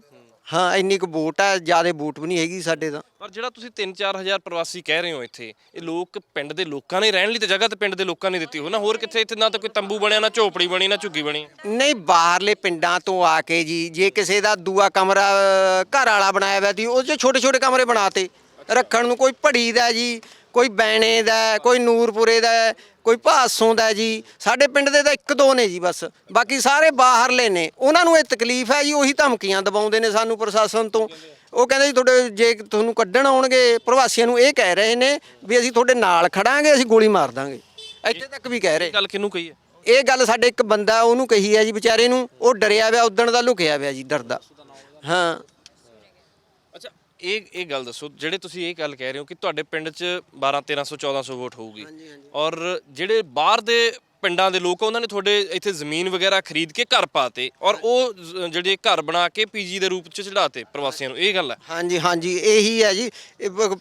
ਹਾਂ ਇੰਨੀ ਕੁ ਵੋਟ ਹੈ ਜਿਆਦੇ ਵੋਟ ਵੀ ਨਹੀਂ ਹੈਗੀ ਸਾਡੇ ਤਾਂ। ਪਰ ਜਿਹੜਾ ਤੁਸੀਂ 3-4000 ਪ੍ਰਵਾਸੀ ਕਹਿ ਰਹੇ ਹੋ ਇੱਥੇ ਇਹ ਲੋਕ ਪਿੰਡ ਦੇ ਲੋਕਾਂ ਨੇ ਰਹਿਣ ਲਈ ਤੇ ਜਗ੍ਹਾ ਤੇ ਪਿੰਡ ਦੇ ਲੋਕਾਂ ਨੇ ਦਿੱਤੀ ਹੋ ਨਾ ਹੋਰ ਕਿੱਥੇ ਇੱਥੇ ਨਾ ਤਾਂ ਕੋਈ ਤੰਬੂ ਬਣਿਆ ਨਾ ਝੋਪੜੀ ਬਣੀ ਨਾ ਝੁੱਗੀ ਬਣੀ। ਨਹੀਂ ਬਾਹਰਲੇ ਪਿੰਡਾਂ ਤੋਂ ਆ ਕੇ ਜੀ ਜੇ ਕਿਸੇ ਦਾ ਦੂਆ ਕਮਰਾ ਘਰ ਵਾਲਾ ਬਣਾਇਆ ਹੋਇਆ ਸੀ ਉਹ 'ਚ ਛੋਟੇ ਛੋਟੇ ਕਮਰੇ ਬਣਾਤੇ। ਰੱਖਣ ਨੂੰ ਕੋਈ ਭੜੀ ਦਾ ਜੀ ਕੋਈ ਬੈਣੇ ਦਾ ਕੋਈ ਨੂਰਪੁਰੇ ਦਾ ਕੋਈ ਭਾਸੋਂ ਦਾ ਜੀ। ਸਾਡੇ ਪਿੰਡ ਦੇ ਤਾਂ ਇੱਕ ਦੋ ਨੇ ਜੀ ਬਸ। ਬਾਕੀ ਸਾਰੇ ਬਾਹਰਲੇ ਨੇ। ਉਹਨਾਂ ਨੂੰ ਇਹ ਤਕਲੀਫ ਹੈ ਜੀ ਉਹੀ ਧਮਕੀਆਂ ਦਬਾਉਂਦੇ ਨੇ ਸਾਨੂੰ ਪ੍ਰਸ਼ਾਸਨ ਤੋਂ। ਉਹ ਕਹਿੰਦੇ ਜੀ ਤੁਹਾਡੇ ਜੇ ਤੁਹਾਨੂੰ ਕੱਢਣ ਆਉਣਗੇ ਪ੍ਰਵਾਸੀਆਂ ਨੂੰ ਇਹ ਕਹਿ ਰਹੇ ਨੇ ਵੀ ਅਸੀਂ ਤੁਹਾਡੇ ਨਾਲ ਖੜਾਂਗੇ ਅਸੀਂ ਗੋਲੀ ਮਾਰ ਦਾਂਗੇ। ਇੱਥੇ ਤੱਕ ਵੀ ਕਹਿ ਰਹੇ। ਗੱਲ ਕਿਹਨੂੰ ਕਹੀ ਹੈ? ਇਹ ਗੱਲ ਸਾਡੇ ਇੱਕ ਬੰਦਾ ਉਹਨੂੰ ਕਹੀ ਹੈ ਜੀ ਵਿਚਾਰੇ ਨੂੰ ਉਹ ਡਰਿਆ ਹੋਇਆ ਉਦਣ ਦਾ ਲੁਕਿਆ ਹੋਇਆ ਜੀ ਡਰਦਾ। ਹਾਂ। ਇਹ ਇਹ ਗੱਲ ਦੱਸੋ ਜਿਹੜੇ ਤੁਸੀਂ ਇਹ ਗੱਲ ਕਹਿ ਰਹੇ ਹੋ ਕਿ ਤੁਹਾਡੇ ਪਿੰਡ 'ਚ 12 1300 1400 ਵੋਟ ਹੋਊਗੀ ਔਰ ਜਿਹੜੇ ਬਾਹਰ ਦੇ ਪਿੰਡਾਂ ਦੇ ਲੋਕ ਆ, ਉਹਨਾਂ ਨੇ ਤੁਹਾਡੇ ਇੱਥੇ ਜ਼ਮੀਨ ਵਗੈਰਾ ਖਰੀਦ ਕੇ ਘਰ ਪਾਤੇ ਔਰ ਉਹ ਜ਼- ਜਿਹੜੇ ਘਰ ਬਣਾ ਕੇ ਪੀਜੀ ਦੇ ਰੂਪ 'ਚ ਚੜਾਤੇ ਪ੍ਰਵਾਸੀਆਂ ਨੂੰ ਇਹ ਗੱਲ ਹੈ? ਹਾਂਜੀ ਹਾਂਜੀ ਇਹੀ ਹੈ ਜੀ।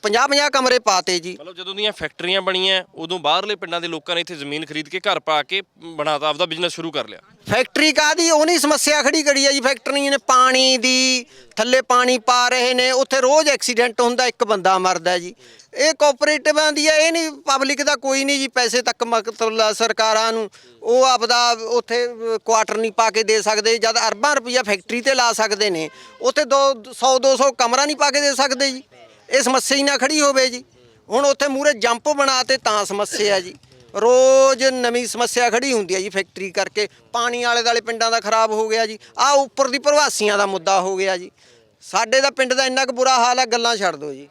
50 50 ਕਮਰੇ ਪਾਤੇ ਜੀ। ਮਤਲਬ ਜਦੋਂ ਦੀਆਂ ਫੈਕਟਰੀਆਂ ਬਣੀਆਂ ਉਦੋਂ ਬਾਹਰਲੇ ਪਿੰਡਾਂ ਦੇ ਲੋਕਾਂ ਨੇ ਇੱਥੇ ਜ਼ਮੀਨ ਖਰੀਦ ਕੇ ਘਰ ਪਾ ਕੇ ਬਣਾਤਾ ਆਪਦਾ ਬਿਜ਼ਨਸ ਸ਼ੁਰੂ ਕਰ ਲਿਆ। ਫੈਕਟਰੀ ਕਾਦੀ ਉਹ ਨਹੀਂ ਸਮੱਸਿਆ ਖੜੀ ਕਰੀ ਹੈ ਜੀ ਫੈਕਟਰੀ ਨੇ ਪਾਣੀ ਦੀ ਥੱਲੇ ਪਾਣੀ ਪਾ ਰਹੇ ਨੇ ਉੱਥੇ ਰੋਜ਼ ਐਕਸੀਡੈਂਟ ਹੁੰਦਾ ਇੱਕ ਬੰਦਾ ਮਰਦਾ ਜੀ। ਇਹ ਕੋਆਪਰੇਟਿਵਾਂ ਦੀ ਹੈ ਇਹ ਨਹੀਂ ਪਬਲਿਕ ਦਾ ਕੋਈ ਨਹੀਂ ਜੀ, ਪੈਸੇ ਤੱਕ ਮਤਲਬ ਸਰਕਾਰਾਂ ਨੂੰ। ਉਹ ਆਪਦਾ ਉੱਥੇ ਕੁਆਟਰ ਨਹੀਂ ਪਾ ਕੇ ਦੇ ਸਕਦੇ, ਜਦ ਅਰਬਾਂ ਰੁਪਈਆ ਫੈਕਟਰੀ ਤੇ ਲਾ ਸਕਦੇ ਨੇ, ਉੱਥੇ 2 100 200 ਕਮਰਾ ਨਹੀਂ ਪਾ ਕੇ ਦੇ ਸਕਦੇ ਜੀ। ਇਹ ਸਮੱਸਿਆ ਹੀ ਨਾ ਖੜੀ ਹੋਵੇ ਜੀ। ਹੁਣ ਉੱਥੇ ਮੂਰੇ ਜੰਪ ਬਣਾਤੇ ਤਾਂ ਸਮੱਸਿਆ ਹੈ ਜੀ। ਰੋਜ਼ ਨਵੀਂ ਸਮੱਸਿਆ ਖੜੀ ਹੁੰਦੀ ਹੈ ਜੀ ਫੈਕਟਰੀ ਕਰਕੇ। ਪਾਣੀ ਆਲੇ ਦਾਲੇ ਪਿੰਡਾਂ ਦਾ ਖਰਾਬ ਹੋ ਗਿਆ ਜੀ। ਆ ਉੱਪਰ ਦੀ ਪ੍ਰਵਾਸੀਆਂ ਦਾ ਮੁੱਦਾ ਹੋ ਗਿਆ ਜੀ। ਸਾਡੇ ਦਾ ਪਿੰਡ ਦਾ ਇੰਨਾ ਕੁ ਬੁਰਾ ਹਾਲ ਹੈ ਗੱਲਾਂ ਛੱਡ ਦਿਓ ਜੀ।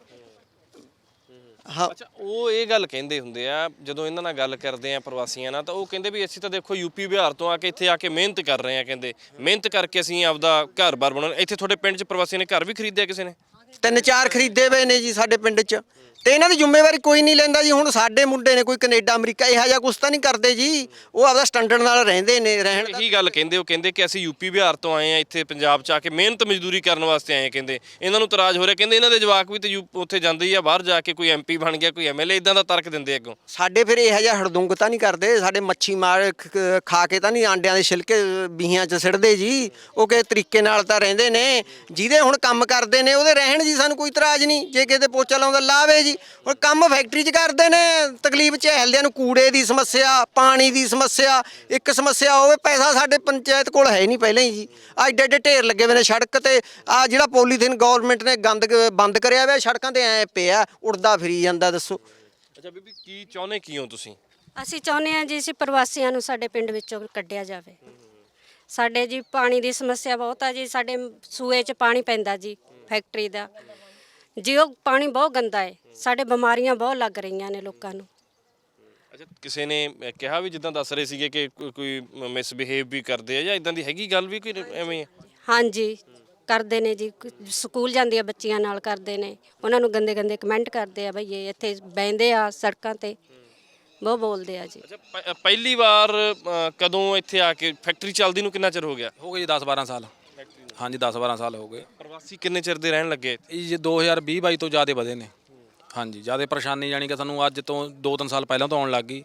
ਹਾਂ। ਅੱਛਾ ਉਹ ਇਹ ਗੱਲ ਕਹਿੰਦੇ ਹੁੰਦੇ ਆ ਜਦੋਂ ਇਹਨਾਂ ਨਾਲ ਗੱਲ ਕਰਦੇ ਆ ਪ੍ਰਵਾਸੀਆਂ ਨਾਲ ਤਾਂ ਉਹ ਕਹਿੰਦੇ ਵੀ ਅਸੀਂ ਤਾਂ ਦੇਖੋ ਯੂਪੀ ਬਿਹਾਰ ਤੋਂ ਆ ਕੇ ਇੱਥੇ ਆ ਕੇ ਮਿਹਨਤ ਕਰ ਰਹੇ ਆ ਕਹਿੰਦੇ। ਮਿਹਨਤ ਕਰਕੇ ਅਸੀਂ ਆਪਦਾ ਘਰ-ਬਾਰ ਬਣਾਉਣਾ। ਇੱਥੇ ਤੁਹਾਡੇ ਪਿੰਡ 'ਚ ਪ੍ਰਵਾਸੀਆਂ ਨੇ ਘਰ ਵੀ ਖਰੀਦਿਆ ਕਿਸੇ ਨੇ? ਤਿੰਨ ਚਾਰ ਖਰੀਦੇ ਹੋਏ ਨੇ ਜੀ ਸਾਡੇ ਪਿੰਡ 'ਚ। ਤੇ ਇਹਨਾਂ ਦੀ ਜ਼ਿੰਮੇਵਾਰੀ ਕੋਈ ਨਹੀਂ ਲੈਂਦਾ ਜੀ। ਹੁਣ ਸਾਡੇ ਮੁੰਡੇ ਨੇ ਕੋਈ ਕੈਨੇਡਾ ਅਮਰੀਕਾ ਇਹੋ ਜਿਹਾ ਕੁਛ ਤਾਂ ਨਹੀਂ ਕਰਦੇ ਜੀ। ਉਹ ਆਪਦਾ ਸਟੈਂਡਰਡ ਨਾਲ ਰਹਿੰਦੇ ਨੇ ਰਹਿਣ ਦਾ। ਇਹੀ ਗੱਲ ਕਹਿੰਦੇ ਉਹ ਕਹਿੰਦੇ ਕਿ ਅਸੀਂ ਯੂਪੀ ਬਿਹਾਰ ਤੋਂ ਆਏ ਆ ਇੱਥੇ ਪੰਜਾਬ 'ਚ ਆ ਕੇ ਮਿਹਨਤ ਮਜ਼ਦੂਰੀ ਕਰਨ ਵਾਸਤੇ ਆਏ ਆ ਕਹਿੰਦੇ। ਇਹਨਾਂ ਨੂੰ ਤਰਾਜ ਹੋ ਰਿਹਾ ਕਹਿੰਦੇ ਇਹਨਾਂ ਦੇ ਜਵਾਕ ਵੀ ਤੇ ਯੂ- ਉੱਥੇ ਜਾਂਦੇ ਹੀ ਆ ਬਾਹਰ ਜਾ ਕੇ ਕੋਈ ਐਮਪੀ ਬਣ ਗਿਆ ਕੋਈ ਐਮਐਲਏ ਇਦਾਂ ਦਾ ਤਰਕ ਦਿੰਦੇ ਅੱਗੋਂ। ਸਾਡੇ ਫਿਰ ਇਹੋ ਜਿਹਾ ਹੜਦੁੰਗ ਤਾਂ ਨਹੀਂ ਕਰਦੇ। ਸਾਡੇ ਮੱਛੀ ਮਾਰ ਖ- ਖ- ਖਾ ਕੇ ਤਾਂ ਨਹੀਂ ਆਂਡਿਆਂ ਦੇ ਛਿਲਕੇ ਬੀਹਾਂ 'ਚ ਸਿੱਟਦੇ ਜੀ। ਉਹ ਕਿਸੇ ਤਰੀਕੇ ਨਾਲ ਤਾਂ ਰਹਿੰਦੇ ਨੇ। ਜਿਹਦੇ ਹੁਣ ਕੰਮ ਕਰਦੇ ਨੇ ਉਹਦੇ ਰਹਿਣ ਜੀ ਸਾਨੂੰ ਕੋਈ ਇਤਰਾਜ਼ ਨਹੀਂ। ਜੇ ਕਿਸੇ ਦੇ ਪੋਚਾ ਲਾਉਂਦਾ ਲਾਵੇ ਜੀ। ਹੁਣ ਕੰਮ ਫੈਕਟਰੀ 'ਚ ਕਰਦੇ ਨੇ। ਤਕਲੀਫ 'ਚ ਹੈਲਦਿਆਂ ਨੂੰ ਕੂੜੇ ਦੀ ਸਮੱਸਿਆ ਪਾਣੀ ਦੀ ਸਮੱਸਿਆ ਇੱਕ ਸਮੱਸਿਆ ਹੋਵੇ ਪੈਸਾ ਸਾਡੇ ਪੰਚਾਇਤ ਕੋਲ ਹੈ ਨਹੀਂ ਪਹਿਲਾਂ ਹੀ ਜੀ। ਆ ਏਡੇ ਏਡੇ ਢੇਰ ਲੱਗੇ ਹੋਏ ਨੇ ਸੜਕ ਤੇ। ਆ ਜਿਹੜਾ ਪੋਲੀਥੀਨ ਗਵਰਨਮੈਂਟ ਨੇ ਗੰਦ ਬੰਦ ਕਰਿਆ ਹੋਇਆ ਸੜਕਾਂ ਤੇ ਐ ਪਿਆ ਉੜਦਾ ਫਿਰੀ ਜਾਂਦਾ ਦੱਸੋ। ਅੱਛਾ ਬੀਬੀ ਕੀ ਚਾਹੁੰਦੇ ਕੀ ਹੋ ਤੁਸੀਂ? ਅਸੀਂ ਚਾਹੁੰਦੇ ਹਾਂ ਜੀ ਅਸੀਂ ਪ੍ਰਵਾਸੀਆਂ ਨੂੰ ਸਾਡੇ ਪਿੰਡ ਵਿੱਚੋਂ ਕੱਢਿਆ ਜਾਵੇ। ਸਾਡੇ ਜੀ ਪਾਣੀ ਦੀ ਸਮੱਸਿਆ ਬਹੁਤ ਆ ਜੀ ਸਾਡੇ ਸੂਏ 'ਚ ਪਾਣੀ ਪੈਂਦਾ ਜੀ ਫੈਕਟਰੀ ਦਾ। ਜੀ ਉਹ ਪਾਣੀ ਬਹੁਤ ਗੰਦਾ ਹੈ ਸਾਡੇ ਬਿਮਾਰੀਆਂ ਬਹੁਤ ਲੱਗ ਰਹੀਆਂ ਨੇ ਲੋਕਾਂ ਨੂੰ। ਅੱਛਾ ਕਿਸੇ ਨੇ ਕਿਹਾ ਵੀ ਜਿੱਦਾਂ ਦੱਸ ਰਹੇ ਸੀਗੇ ਕਿ ਕੋਈ- ਕੋਈ ਮਿਸਬਿਹੇਵ ਵੀ ਕਰਦੇ ਆ ਜਾਂ ਇਦਾਂ ਦੀ ਹੈਗੀ ਗੱਲ ਵੀ ਕੋਈ ਐਵੇਂ? ਆ? ਹਾਂਜੀ ਕਰਦੇ ਨੇ ਜੀ। ਕ- ਸਕੂਲ ਜਾਂਦੀਆਂ ਬੱਚੀਆਂ ਨਾਲ ਕਰਦੇ ਨੇ। ਉਹਨਾਂ ਨੂੰ ਗੰਦੇ ਗੰਦੇ ਕਮੈਂਟ ਕਰਦੇ ਆ ਬਈ ਇਹ ਇੱਥੇ ਬੈੰਦੇ ਆ ਸੜਕਾਂ ਤੇ। ਬਹੁਤ ਬੋਲਦੇ ਆ ਜੀ। ਅੱਛਾ ਪ- ਪਹਿਲੀ ਵਾਰ ਕਦੋਂ ਇੱਥੇ ਆ ਕੇ ਫੈਕਟਰੀ ਚੱਲਦੀ ਨੂੰ ਕਿੰਨਾ ਚਿਰ ਹੋ ਗਿਆ? ਹੋ ਗਏ ਜੀ 10 12 ਸਾਲ। ਹਾਂਜੀ 10 12 ਸਾਲ ਹੋ ਗਏ। ਪ੍ਰਵਾਸੀ ਕਿੰਨੇ ਚਿਰ ਦੇ ਰਹਿਣ ਲੱਗੇ? ਇਹ ਜੀ 2020 22 ਤੋਂ ਜ਼ਿਆਦਾ ਵਧੇ ਨੇ। ਹਾਂਜੀ ਜ਼ਿਆਦਾ ਪਰੇਸ਼ਾਨੀ ਜਾਨੀ ਕਿ ਸਾਨੂੰ ਅੱਜ ਤੋਂ 2-3 ਸਾਲ ਪਹਿਲਾਂ ਤੋਂ ਆਉਣ ਲੱਗ ਗਈ।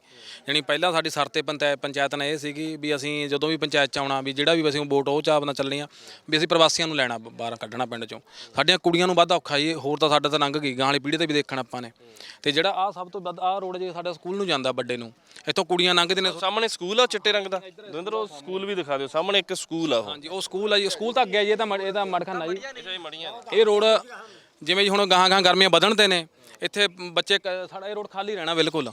ਜਾਨੀ ਪਹਿਲਾਂ ਸਾਡੀ ਸਰ ਤੇ ਪੰਚਾਇਤ ਪੰਚਾਇਤ ਨੇ ਇਹ ਸੀਗੀ ਵੀ ਅਸੀਂ ਜਦੋਂ ਵੀ ਪੰਚਾਇਤ ਚ ਆਉਣਾ ਵੀ ਜਿਹੜਾ ਵੀ ਅਸੀਂ ਵੋਟ ਉਹ ਚਾਹ ਨਾਲ ਚੱਲਣੀ ਆ ਵੀ ਅਸੀਂ ਪ੍ਰਵਾਸੀਆਂ ਨੂੰ ਲੈਣਾ ਬਾਹਰ ਕੱਢਣਾ ਪਿੰਡ ਚੋਂ। ਸਾਡੀਆਂ ਕੁੜੀਆਂ ਨੂੰ ਵੱਧ ਔਖਾ ਜੀ ਹੋਰ ਤਾਂ ਸਾਡਾ ਤਾਂ ਲੰਘ ਗਈ ਗਾਂ ਵਾਲੀ ਪੀੜ੍ਹੀ ਤੇ ਵੀ ਦੇਖਣਾ ਆਪਾਂ ਨੇ। ਤੇ ਜਿਹੜਾ ਆ ਸਭ ਤੋਂ ਵੱਧ ਆ ਰੋਡ ਜੇ ਸਾਡਾ ਸਕੂਲ ਨੂੰ ਜਾਂਦਾ ਵੱਡੇ ਨੂੰ ਇੱਥੋਂ ਕੁੜੀਆਂ ਲੰਘਦੀਆਂ ਨੇ। ਸਾਹਮਣੇ ਸਕੂਲ ਆ ਚਿੱਟੇ ਰੰਗ ਦਾ। ਦਵਿੰਦਰ ਉਹ ਸਕੂਲ ਵੀ ਦਿਖਾ ਦਿਓ ਸਾਹਮਣੇ ਇੱਕ ਸਕੂਲ ਆ ਉਹ। ਹਾਂਜੀ ਉਹ ਸਕੂਲ ਆ ਜੀ ਸਕੂਲ ਤਾਂ ਅੱਗੇ ਆ ਜੀ ਇਹ ਤਾਂ ਮੜ- ਇਹ ਤਾਂ ਮੜਖਾਨਾ ਜੀ। ਇਹ ਰੋਡ ਜਿਵੇਂ ਜੀ ਹੁਣ ਗਾਹਾਂ ਗਾਹਾਂ ਗਰਮੀਆਂ ਵਧਣ ਤੇ ਨੇ, ਇੱਥੇ ਬੱਚੇ ਕ- ਸਾਡਾ ਇਹ ਰੋਡ ਖਾਲੀ ਰਹਿਣਾ ਬਿਲਕੁਲ।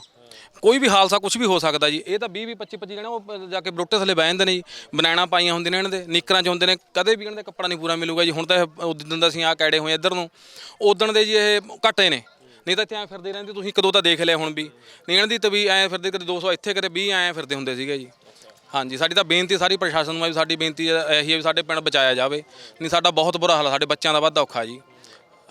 ਕੋਈ ਵੀ ਹਾਲਸਾ ਕੁਝ ਵੀ ਹੋ ਸਕਦਾ ਜੀ, ਇਹ ਤਾਂ 20 20 25 25 ਜਣੇ ਉਹ ਜਾ ਕੇ ਬਰੋਟੇ ਥੱਲੇ ਬਹਿ ਜਾਂਦੇ ਨੇ ਜੀ, ਬਨਾਣਾ ਪਾਈਆਂ ਹੁੰਦੀਆਂ ਨੇ ਇਹਨਾਂ ਦੇ, ਨਿੱਕਰਾਂ ਚ ਹੁੰਦੇ ਨੇ, ਕਦੇ ਵੀ ਇਹਨਾਂ ਦੇ ਕੱਪੜਾ ਨਹੀਂ ਪੂਰਾ ਮਿਲੂਗਾ ਜੀ, ਹੁਣ ਤਾਂ ਇਹ ਉਦੋਂ ਦਾ ਅਸੀਂ ਆ ਕੈੜੇ ਹੋਏ ਇੱਧਰ ਨੂੰ ਉਦਣ ਦੇ ਜੀ ਇਹ ਘਟੇ ਨੇ, ਨਹੀਂ ਤਾਂ ਇੱਥੇ ਐਂ ਫਿਰਦੇ ਰਹਿੰਦੇ, ਤੁਸੀਂ ਇੱਕ ਦੋ ਤਾਂ ਦੇਖ ਲਿਆ ਹੁਣ ਵੀ, ਨਹੀਂ ਇਹਨਾਂ ਦੀ ਤਾਂ ਵੀ ਐਂ ਫਿਰਦੇ ਕਦੇ 200 ਇੱਥੇ ਕਦੇ 20 ਐਂ ਫਿਰਦੇ ਹੁੰਦੇ ਸੀਗੇ ਜੀ। ਹਾਂਜੀ, ਸਾਡੀ ਤਾਂ ਬੇਨਤੀ ਸਾਰੀ ਪ੍ਰਸ਼ਾਸਨ ਨੂੰ ਆ ਵੀ ਸਾਡੀ ਬੇਨਤੀ ਇਹੀ ਹੈ ਵੀ ਸਾਡੇ ਪਿੰਡ ਬਚਾਇਆ ਜਾਵੇ, ਨਹੀਂ ਸਾਡਾ ਬਹੁਤ ਬੁਰਾ ਹਾਲ ਆ, ਸਾਡੇ ਬੱਚਿਆਂ ਦਾ ਵੱਧ ਔਖਾ ਜੀ।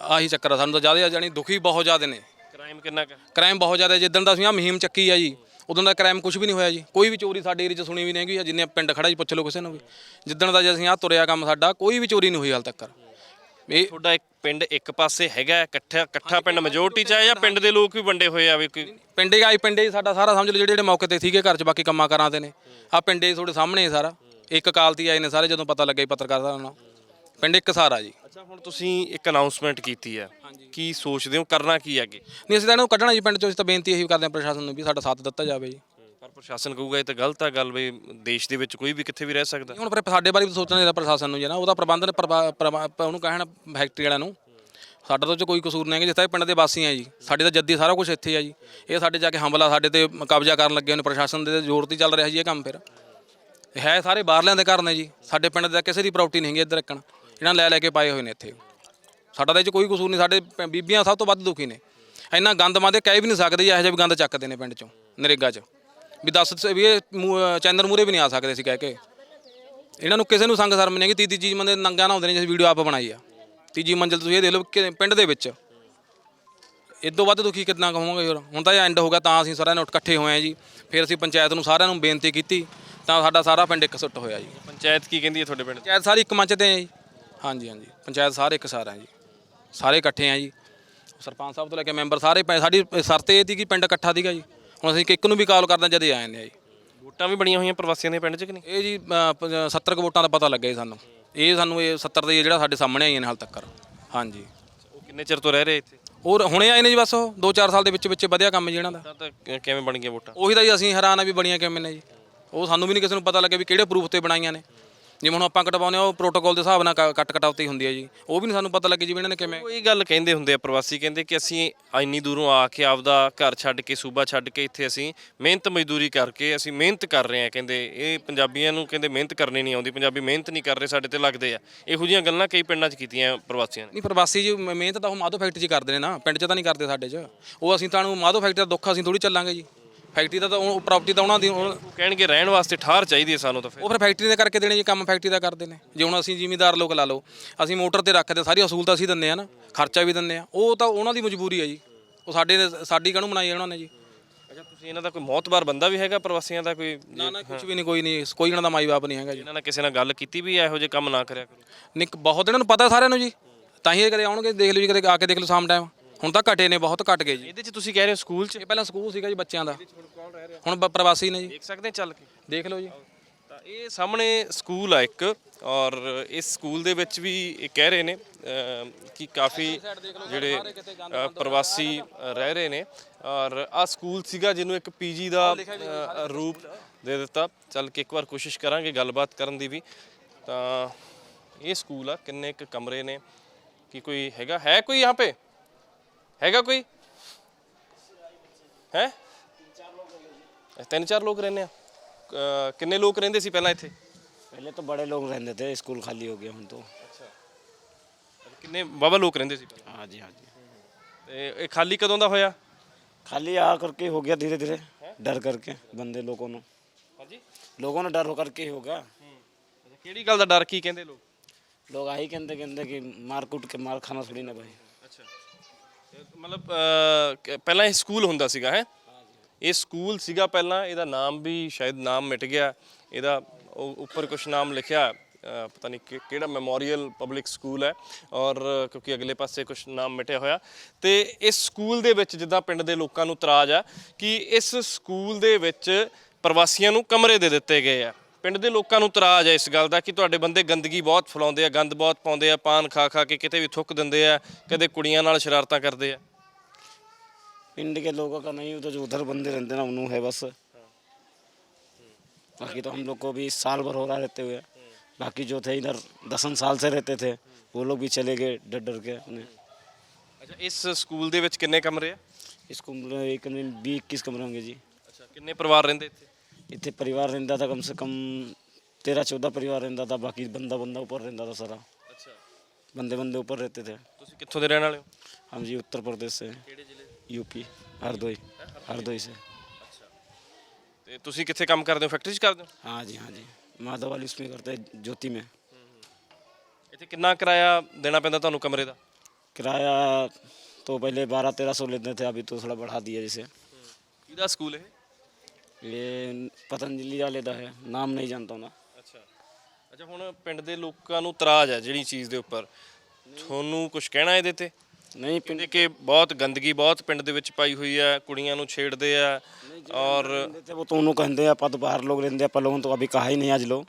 ਆਹੀ ਚੱਕਰ ਆ ਸਾਨੂੰ ਤਾਂ ਜ਼ਿਆਦਾ ਜਾਣੀ ਦੁਖੀ ਬਹੁਤ ਜ਼ਿਆਦਾ ਨੇ। ਕ੍ਰਾਈਮ ਕਿੰਨਾ ਕੁ? ਕ੍ਰਾਈਮ ਬਹੁਤ ਜ਼ਿਆਦਾ ਜਿੱਦਣ ਦਾ ਅਸੀਂ ਆ ਮੁਹਿੰਮ ਚੱਕੀ ਆ ਜੀ ਉਦੋਂ ਦਾ ਕ੍ਰਾਈਮ ਕੁਝ ਵੀ ਨਹੀਂ ਹੋਇਆ ਜੀ। ਕੋਈ ਵੀ ਚੋਰੀ ਸਾਡੇ ਏਰੀਆ 'ਚ ਸੁਣੀ ਵੀ ਨਹੀਂ ਹੈਗੀ ਜਿੰਨੇ ਪਿੰਡ ਖੜਾ ਜੀ ਪੁੱਛ ਲਓ ਕਿਸੇ ਨੂੰ ਵੀ। ਜਿੱਦਣ ਦਾ ਜੇ ਅਸੀਂ ਆ ਤੁਰਿਆ ਕੰਮ ਸਾਡਾ ਕੋਈ ਵੀ ਚੋਰੀ ਨਹੀਂ ਹੋਈ ਹਾਲ ਤੱਕ। ਇਹ ਤੁਹਾਡਾ ਇੱਕ ਪਿੰਡ ਇੱਕ ਪਾਸੇ ਹੈਗਾ ਹੈ, ਇਕੱਠਾ ਇਕੱਠਾ ਪਿੰਡ ਮੈਜੋਰਟੀ ਚ ਹੈ ਜਾਂ ਪਿੰਡ ਦੇ ਲੋਕ ਵੀ ਵੰਡੇ ਹੋਏ ਆ ਵੀ ਕੋਈ? ਪਿੰਡੇ ਆਈ ਪਿੰਡੇ ਹੀ ਸਾਡਾ ਸਾਰਾ ਸਮਝ ਲਓ ਜਿਹੜੇ ਜਿਹੜੇ ਮੌਕੇ ਤੇ ਸੀਗੇ ਘਰ 'ਚ ਬਾਕੀ ਕੰਮਾਂ ਕਰਾਂ ਤੇ ਨੇ। ਆ ਪਿੰਡੇ ਤੁਹਾਡੇ ਸਾਹਮਣੇ ਹੀ ਸਾਰਾ। ਇੱਕ ਕਾਲਤੀ ਆਏ ਨੇ ਸਾਰੇ ਜਦੋਂ ਪਤਾ ਲੱਗਿਆ ਜੀ ਪੱਤਰਕਾਰ ਸਾਹਿਬ ਨਾਲ। ਪਿੰਡ ਇੱਕ ਸਾਰਾ ਜੀ। ਅੱਛਾ ਹੁਣ ਤੁਸੀਂ ਇੱਕ ਅਨਾਉਂਸਮੈਂਟ ਕੀਤੀ ਹੈ। ਕੀ ਸੋਚਦੇ ਹੋ ਕਰਨਾ ਕੀ ਹੈ ਅੱਗੇ? ਨਹੀਂ ਅਸੀਂ ਤਾਂ ਇਹਨੂੰ ਕੱਢਣਾ ਜੀ ਪਿੰਡ ਚੋਂ। ਅਸੀਂ ਤਾਂ ਬੇਨਤੀ ਇਹੀ ਕਰਦੇ ਹਾਂ ਪ੍ਰਸ਼ਾਸਨ ਨੂੰ ਵੀ ਸਾਡਾ ਸਾਥ ਦਿੱਤਾ ਜਾਵੇ ਜੀ। ਪਰ ਪ੍ਰਸ਼ਾਸਨ ਕਹੂਗਾ ਇਹ ਤਾਂ ਗਲਤ ਹੈ ਗੱਲ ਵੀ ਦੇਸ਼ ਦੇ ਵਿੱਚ ਕੋਈ ਵੀ ਕਿੱਥੇ ਵੀ ਰਹਿ ਸਕਦਾ। ਹੁਣ ਪਰ ਸਾਡੇ ਬਾਰੇ ਵੀ ਸੋਚਣਾ ਚਾਹੀਦਾ ਪ੍ਰਸ਼ਾਸਨ ਨੂੰ ਜੀ ਨਾ। ਉਹਦਾ ਪ੍ਰਬੰਧਨ ਪ੍ਰਭਾ- ਪ੍ਰਭਾ- ਉਹਨੂੰ ਕਹਿਣ ਫੈਕਟਰੀ ਵਾਲਿਆਂ ਨੂੰ। ਸਾਡਾ ਤਾਂ ਉਹ 'ਚ ਕੋਈ ਕਸੂਰ ਨਹੀਂ ਹੈ ਜਿੱਥੇ ਪਿੰਡ ਦੇ ਵਾਸੀ ਆ ਜੀ। ਸਾਡੇ ਤਾਂ ਜੱਦੀ ਸਾਰਾ ਕੁਝ ਇੱਥੇ ਆ ਜੀ। ਇਹ ਸਾਡੇ ਜਾ ਕੇ ਹਮਲਾ ਸਾਡੇ ਤੇ ਕਬਜ਼ਾ ਕਰਨ ਲੱਗੇ ਨੇ ਪ੍ਰਸ਼ਾਸਨ ਦੇ ਜ਼ੋਰ ਤੇ ਚੱਲ ਰਿਹਾ ਜੀ ਇਹ ਕੰਮ ਫਿਰ। ਇਹ ਹੈ ਸਾਰੇ ਬਾਹਰਲਿਆਂ ਦੇ ਘਰ ਨੇ ਜੀ। ਸਾਡੇ ਪਿੰਡ ਦਾ ਕਿਸੇ ਦੀ ਪ੍ਰਾਪਰਟੀ ਨਹੀਂ ਹੈਗੀ ਇੱਧਰ ਇੱਕਣ। ਇਹਨਾਂ ਲੈ ਲੈ ਕੇ ਪਾਏ ਹੋਏ ਨੇ ਇੱਥੇ? ਸਾਡਾ ਤਾਂ ਇਹ 'ਚ ਕੋਈ ਕਸੂਰ ਨਹੀਂ ਸਾਡੇ ਪ- ਬੀਬੀਆਂ ਸਭ ਤੋਂ ਵੱਧ ਦੁਖੀ ਨੇ। ਇੰਨਾ ਗੰਦ ਮਾਦੇ ਕਹਿ ਵੀ ਨਹੀਂ ਸਕਦੇ ਜੀ ਇਹੋ ਜਿਹਾ ਵੀ ਗੰਦ ਚੱਕਦੇ ਨੇ ਪਿੰਡ ਚੋਂ ਨਰੇਗਾ 'ਚ। ਵੀ ਦੱਸ ਵੀ ਇਹ ਮੂੰਹ- ਚੈਨਲ ਮੂਰੇ ਵੀ ਨਹੀਂ ਆ ਸਕਦੇ ਸੀ ਕਹਿ ਕੇ। ਇਹਨਾਂ ਨੂੰ ਕਿਸੇ ਨੂੰ ਸੰਗ ਸ਼ਰਮ ਨਹੀਂ ਹੈਗੀ ਤੀਜੀ ਚੀਜ਼ ਮੰਦੇ ਨੰਗਾ ਨਾ ਹੁੰਦੇ ਨੇ ਜਿਸ ਵੀਡੀਓ ਆਪ ਬਣਾਈ ਆ। ਤੀਜੀ ਮੰਜ਼ਲ ਤੁਸੀਂ ਇਹ ਦੇਖ ਲਓ ਕਿ ਪਿੰਡ ਦੇ ਵਿੱਚ। ਇਦੋਂ ਵੱਧ ਦੁਖੀ ਕਿੰਨਾ ਕਹੋਗੇ ਹੋਰ? ਹੁਣ ਤਾਂ ਇਹ ਐਂਡ ਹੋ ਗਿਆ ਤਾਂ ਅਸੀਂ ਸਾਰਿਆਂ ਨੇ ਉੱਠ ਇਕੱਠੇ ਹੋਏ ਆ ਜੀ। ਫਿਰ ਅਸੀਂ ਪੰਚਾਇਤ ਨੂੰ ਸਾਰਿਆਂ ਨੂੰ ਬੇਨਤੀ ਕੀਤੀ ਤਾਂ ਸਾਡਾ ਸਾਰਾ ਪਿੰਡ ਇੱਕ ਸੁੱਟ ਹੋਇਆ ਜੀ। ਪੰਚਾਇਤ ਕੀ ਕਹਿੰਦੀ ਹੈ ਤੁਹਾਡੇ ਪਿੰਡ? ਪੰਚਾਇਤ ਸਾਰੀ ਇੱਕ ਮੰਚ ਤੇ ਆ ਜੀ। ਹਾਂਜੀ ਹਾਂਜੀ। ਪੰਚਾਇਤ ਸਾਰੇ ਇੱਕ ਸਾਰਾ ਜੀ। ਸਾਰੇ ਇਕੱਠੇ ਆ ਜੀ। ਸਰਪੰਚ ਸਾਹਿਬ ਤੋਂ ਲੈ ਕੇ ਮੈਂਬਰ ਸਾਰੇ ਪੈ- ਸਾਡੀ ਸ਼ਰਤ ਇਹ ਸੀ ਕਿ ਪਿੰਡ ਇਕੱਠਾ ਸੀਗਾ ਜੀ। ਹੁਣ ਅਸੀਂ ਇੱਕ ਨੂੰ ਵੀ ਕਾਲ ਕਰਦੇ ਜਦ ਇਹ ਆ ਜਾਂਦੇ ਆ ਜੀ। ਵੋਟਾਂ ਵੀ ਬਣੀਆਂ ਹੋਈਆਂ ਪ੍ਰਵਾਸੀਆਂ ਦੇ ਪਿੰਡ 'ਚ ਕਿ ਨਹੀਂ? ਇਹ ਜੀ ਅ, ਪ- 70 ਕੁ ਵੋਟਾਂ ਦਾ ਪਤਾ ਲੱਗਿਆ ਜੀ ਸਾਨੂੰ। ਇਹ ਸਾਨੂੰ ਇਹ 70 ਦੇ ਜਿਹੜਾ ਸਾਡੇ ਸਾਹਮਣੇ ਆਈਆਂ ਨੇ ਹਾਲ ਤੱਕ ਹਾਂਜੀ। ਉਹ ਕਿੰਨੇ ਚਿਰ ਤੋਂ ਰਹਿ ਰਹੇ ਇੱਥੇ? ਹੋਰ ਹੁਣੇ ਆਏ ਨੇ ਜੀ ਬਸ ਉਹ। 2-4 ਸਾਲ ਦੇ ਵਿੱਚ ਵਿੱਚ ਵਧਿਆ ਕੰਮ ਜੀ ਇਹਨਾਂ ਦਾ। ਤਾਂ ਤਾਂ ਕਿ- ਕਿਵੇਂ ਬਣ ਗਈਆਂ ਵੋਟਾਂ? ਉਹੀ ਤਾਂ ਜੀ ਅਸੀਂ ਹੈਰਾਨ ਆ ਵੀ ਬਣੀਆਂ ਕਿਵੇਂ ਨੇ ਜੀ। ਉਹ ਸਾਨੂੰ ਵੀ ਨਹੀਂ ਕਿਸੇ ਨੂੰ ਪਤਾ ਲੱਗਿਆ ਵੀ ਕਿਹੜੇ ਪ੍ਰੂਫ ਤੇ ਬਣਾਈਆਂ ਨੇ। ਜਿਵੇਂ ਹੁਣ ਆਪਾਂ ਕਟਵਾਉਂਦੇ ਆ ਉਹ ਪ੍ਰੋਟੋਕਾਲ ਦੇ ਹਿਸਾਬ ਨਾਲ ਕ- ਕੱਟ ਕਟਾਉਤੀ ਹੁੰਦੀ ਹੈ ਜੀ। ਉਹ ਵੀ ਨਹੀਂ ਸਾਨੂੰ ਪਤਾ ਲੱਗੀ ਜੀ ਵੀ ਇਹਨਾਂ ਨੇ ਕਿਵੇਂ ਕੋਈ ਗੱਲ ਕਹਿੰਦੇ ਹੁੰਦੇ ਆ ਪ੍ਰਵਾਸੀ ਕਹਿੰਦੇ ਕਿ ਅਸੀਂ ਇੰਨੀ ਦੂਰੋਂ ਆ ਕੇ ਆਪਦਾ ਘਰ ਛੱਡ ਕੇ ਸੂਬਾ ਛੱਡ ਕੇ ਇੱਥੇ ਅਸੀਂ ਮਿਹਨਤ ਮਜ਼ਦੂਰੀ ਕਰਕੇ ਅਸੀਂ ਮਿਹਨਤ ਕਰ ਰਹੇ ਆ ਕਹਿੰਦੇ। ਇਹ ਪੰਜਾਬੀਆਂ ਨੂੰ ਕਹਿੰਦੇ ਮਿਹਨਤ ਕਰਨੀ ਨਹੀਂ ਆਉਂਦੀ ਪੰਜਾਬੀ ਮਿਹਨਤ ਨਹੀਂ ਕਰ ਰਹੇ ਸਾਡੇ ਤੇ ਲੱਗਦੇ ਆ। ਇਹੋ ਜਿਹੀਆਂ ਗੱਲਾਂ ਕਈ ਪਿੰਡਾਂ 'ਚ ਕੀਤੀਆਂ ਪ੍ਰਵਾਸੀਆਂ ਨੇ। ਨਹੀਂ ਪ੍ਰਵਾਸੀ ਜੀ ਮ- ਮਿਹਨਤ ਤਾਂ ਉਹ ਮਾਧੋ ਫੈਕਟਰੀ 'ਚ ਕਰਦੇ ਨੇ ਨਾ ਪਿੰਡ 'ਚ ਤਾਂ ਨਹੀਂ ਕਰਦੇ ਸਾਡੇ 'ਚ। ਉਹ ਅਸੀਂ ਤਾਂ ਨੂੰ ਮਾਧੋ ਫੈਕਟਰੀ ਦਾ ਦੁੱਖ ਅਸੀਂ ਥੋੜੀ ਚੱਲਾਂਗੇ ਜੀ। ਫੈਕਟਰੀ ਦਾ ਤਾਂ ਉਹ ਪ੍ਰਾਪਰਟੀ ਤਾਂ ਉਹਨਾਂ ਦੀ ਉਹ ਉਹ ਕਹਿਣਗੇ ਰਹਿਣ ਵਾਸਤੇ ਠਾਰ ਚਾਹੀਦੀ ਹੈ ਸਾਨੂੰ ਤਾਂ ਫਿਰ। ਉਹ ਫਿਰ ਫੈਕਟਰੀ ਦੇ ਕਰਕੇ ਦੇਣੇ ਜੀ ਕੰਮ ਫੈਕਟਰੀ ਦਾ ਕਰਦੇ ਨੇ। ਜੇ ਹੁਣ ਅਸੀਂ ਜ਼ਿਮੀਦਾਰ ਲੋਕ ਲਾ ਲਓ ਅਸੀਂ ਮੋਟਰ ਤੇ ਰੱਖਦੇ ਸਾਰੀ ਅਸੂਲਤ ਅਸੀਂ ਦਿੰਦੇ ਆ ਨਾ ਖਰਚਾ ਵੀ ਦਿੰਦੇ ਆ ਉਹ ਤਾਂ ਉਹਨਾਂ ਦੀ ਮਜਬੂਰੀ ਹੈ ਜੀ। ਉਹ ਸਾਡੇ ਸਾਡੀ ਕਾਹਨੂੰ ਬਣਾਈ ਹੈ ਉਹਨਾਂ ਨੇ ਜੀ? ਅੱਛਾ ਤੁਸੀਂ ਇਹਨਾਂ ਦਾ ਕੋਈ ਮੌਤਬਾਰ ਬੰਦਾ ਵੀ ਹੈਗਾ ਪ੍ਰਵਾਸੀਆਂ ਦਾ ਕੋਈ? ਨਾ ਨਾ ਕੁਝ ਵੀ ਨਹੀਂ ਕੋਈ ਨਹੀਂ ਕੋਈ ਇਹਨਾਂ ਦਾ ਮਾਈ ਬਾਪ ਨਹੀਂ ਹੈਗਾ ਜੀ। ਇਹਨਾਂ ਨਾਲ ਕਿਸੇ ਨਾਲ ਗੱਲ ਕੀਤੀ ਵੀ ਹੈ ਇਹੋ ਜਿਹੇ ਕੰਮ ਨਾ ਕਰਿਆ ਕਰੋ। ਨਿਕ ਬਹੁਤ ਇਹਨਾਂ ਨੂੰ ਪਤਾ ਸਾਰਿਆਂ ਨੂੰ ਜੀ। ਤਾਂ ਹੀ ਇਹ ਕਦੇ ਆਉਣਗੇ ਦੇਖ ਲਓ ਜੀ ਕਦੇ ਆ ਕੇ ਦੇਖ ਲਓ ਸ਼ਾਮ ਟਾਈਮ ਹੁਣ ਤਾਂ ਘਟੇ ਨੇ ਬਹੁਤ ਘਟ ਗਏ ਜੀ। ਇਹਦੇ 'ਚ ਤੁਸੀਂ ਕਹਿ ਰਹੇ ਹੋ ਸਕੂਲ 'ਚ? ਇਹ ਪਹਿਲਾਂ ਸਕੂਲ ਸੀਗਾ ਜੀ ਬੱਚਿਆਂ ਦਾ। ਹੁਣ ਪ੍ਰਵਾਸੀ ਨੇ ਜੀ। ਦੇਖ ਸਕਦੇ ਚੱਲ ਕੇ। ਦੇਖ ਲਓ ਜੀ। ਤਾਂ ਇਹ ਸਾਹਮਣੇ ਸਕੂਲ ਆ ਇੱਕ ਔਰ ਇਸ ਸਕੂਲ ਦੇ ਵਿੱਚ ਵੀ ਇਹ ਕਹਿ ਰਹੇ ਨੇ ਕਿ ਕਾਫੀ ਜਿਹੜੇ ਪ੍ਰਵਾਸੀ ਰਹਿ ਰਹੇ ਨੇ ਔਰ ਆ ਸਕੂਲ ਸੀਗਾ ਜਿਹਨੂੰ ਇੱਕ ਪੀਜੀ ਦਾ ਰੂਪ ਦੇ ਦਿੱਤਾ। ਚੱਲ ਕੇ ਇੱਕ ਵਾਰ ਕੋਸ਼ਿਸ਼ ਕਰਾਂਗੇ ਗੱਲਬਾਤ ਕਰਨ ਦੀ ਵੀ। ਤਾਂ ਇਹ ਸਕੂਲ ਆ ਕਿੰਨੇ ਇੱਕ ਕਮਰੇ ਨੇ ਕਿ ਕੋਈ ਹੈਗਾ? ਹੈ ਕੋਈ ਯਹਾਂ ਪੇ? ਹੈਗਾ ਕੋਈ ਹੈ ਤਿੰਨ ਚਾਰ ਲੋਕ ਰਹਿੰਦੇ ਆ ਅ, ਕਿੰਨੇ ਲੋਕ ਰਹਿੰਦੇ ਸੀ ਪਹਿਲਾਂ ਇੱਥੇ पहले तो बड़े लोग रहते थे स्कूल खाली हो गया हम तो ਕਿੰਨੇ ਵਾਵਾ ਲੋਕ ਰਹਿੰਦੇ ਸੀ ਪਹਿਲਾਂ हाँ जी हाँ जी ਤੇ ਇਹ ਖਾਲੀ ਕਦੋਂ ਦਾ ਹੋਇਆ खाली आ करके हो गया धीरे धीरे डर करके बंदे लोगों ने ਹਾਂਜੀ लोगों ने डर हो करके ही होगा ਕਿਹੜੀ ਗੱਲ ਦਾ ਡਰ ਕੀ ਕਹਿੰਦੇ ਲੋਕ लोग आई कहते कहते कि मार कूट के मार खाना थोड़ी ना भाई ਅੱਛਾ ਮਤਲਬ ਅ, ਪਹਿਲਾਂ ਇਹ ਸਕੂਲ ਹੁੰਦਾ ਸੀਗਾ ਹੈ? ਇਹ ਸਕੂਲ ਸੀਗਾ ਪਹਿਲਾਂ ਇਹਦਾ ਨਾਮ ਵੀ ਸ਼ਾਇਦ ਨਾਮ ਮਿਟ ਗਿਆ। ਇਹਦਾ ਉਹ ਉੱਪਰ ਕੁਝ ਨਾਮ ਲਿਖਿਆ ਅ, ਪਤਾ ਨਹੀਂ ਕਿ- ਕਿਹੜਾ ਮੈਮੋਰੀਅਲ ਪਬਲਿਕ ਸਕੂਲ ਹੈ। ਔਰ ਕਿਉਂਕਿ ਅਗਲੇ ਪਾਸੇ ਕੁਝ ਨਾਮ ਮਿਟਿਆ ਹੋਇਆ। ਤੇ ਇਸ ਸਕੂਲ ਦੇ ਵਿੱਚ ਜਿੱਦਾਂ ਪਿੰਡ ਦੇ ਲੋਕਾਂ ਨੂੰ ਤਰਾਜ ਆ ਕਿ ਇਸ ਸਕੂਲ ਦੇ ਵਿੱਚ ਪ੍ਰਵਾਸੀਆਂ ਨੂੰ ਕਮਰੇ ਦੇ ਦਿੱਤੇ ਗਏ ਆ। ਪਿੰਡ ਦੇ ਲੋਕਾਂ ਨੂੰ ਇਤਰਾਜ਼ ਹੈ ਇਸ ਗੱਲ ਦਾ ਕਿ ਤੁਹਾਡੇ ਬੰਦੇ ਗੰਦਗੀ ਬਹੁਤ ਫੈਲਾਉਂਦੇ ਆ ਗੰਦ ਬਹੁਤ ਪਾਉਂਦੇ ਆ ਪਾਨ ਖਾ ਖਾ ਕੇ ਕਿਤੇ ਵੀ ਥੁੱਕ ਦਿੰਦੇ ਆ ਕਦੇ ਕੁੜੀਆਂ ਨਾਲ ਸ਼ਰਾਰਤਾਂ ਕਰਦੇ ਆ पिंड के लोगों का नहीं उधर जो उधर बंदे रहते ना उन्हों है बस बाकी तो हम लोग को भी साल भर हो रहा रहते हुए बाकी जो थे इधर दसन साल से रहते थे वो लोग भी चले गए डर डर के अपने ਅੱਛਾ ਇਸ ਸਕੂਲ ਦੇ ਵਿੱਚ ਕਿੰਨੇ ਕਮਰੇ ਆ इस कमरे में एक कमरे में बीस इक्कीस कमरे होंगे जी ਅੱਛਾ ਕਿੰਨੇ ਪਰਿਵਾਰ ਰਹਿੰਦੇ ਇੱਥੇ इतने परिवार रहता था कम से कम तेरह चौदह परिवार रहता था बाकी बंदा बंदा ऊपर रहता था सारा ਅੱਛਾ बंदे बंदे ऊपर रहते थे ਤੁਸੀਂ ਕਿੱਥੋਂ ਦੇ ਰਹਿਣ ਵਾਲੇ ਹੋ हम जी उत्तर प्रदेश से ਕਿਹੜੇ ਜ਼ਿਲ੍ਹੇ यूपी हरदोई हरदोई से ਤੇ ਤੁਸੀਂ ਕਿੱਥੇ ਕੰਮ ਕਰਦੇ ਹੋ ਫੈਕਟਰੀ 'ਚ ਕਰਦੇ ਹੋ हाँ जी हाँ जी माधव वाली उसमें करते हैं ज्योति में ਇੱਥੇ ਕਿੰਨਾ ਕਿਰਾਇਆ ਦੇਣਾ ਪੈਂਦਾ ਤੁਹਾਨੂੰ ਕਮਰੇ ਦਾ किराया तो पहले बारह तेरह सौ लेते थे अभी तो थोड़ा बढ़ा दिया जैसे ਕਿਹਦਾ ਸਕੂਲ ਇਹ ये पतंजलि वाले का है नाम नहीं जानता हूँ ना ਅੱਛਾ ਅੱਛਾ ਹੁਣ ਪਿੰਡ ਦੇ ਲੋਕਾਂ ਨੂੰ ਇਤਰਾਜ਼ ਹੈ ਜਿਹੜੀ ਚੀਜ਼ ਦੇ ਉੱਪਰ ਤੁਹਾਨੂੰ ਕੁਝ ਕਹਿਣਾ ਇਹਦੇ ਤੇ नहीं पिंड ਕਹਿੰਦੇ ਕਿ ਬਹੁਤ ਗੰਦਗੀ ਬਹੁਤ ਪਿੰਡ ਦੇ ਵਿੱਚ ਪਾਈ ਹੋਈ ਹੈ ਕੁੜੀਆਂ ਨੂੰ ਛੇੜਦੇ ਆ ਔਰ रहते थे वो तो उन्होंने कहते हैं अपन तो बाहर लोग रहते हैं अपन लोगों ने तो अभी कहा ही नहीं आज लोग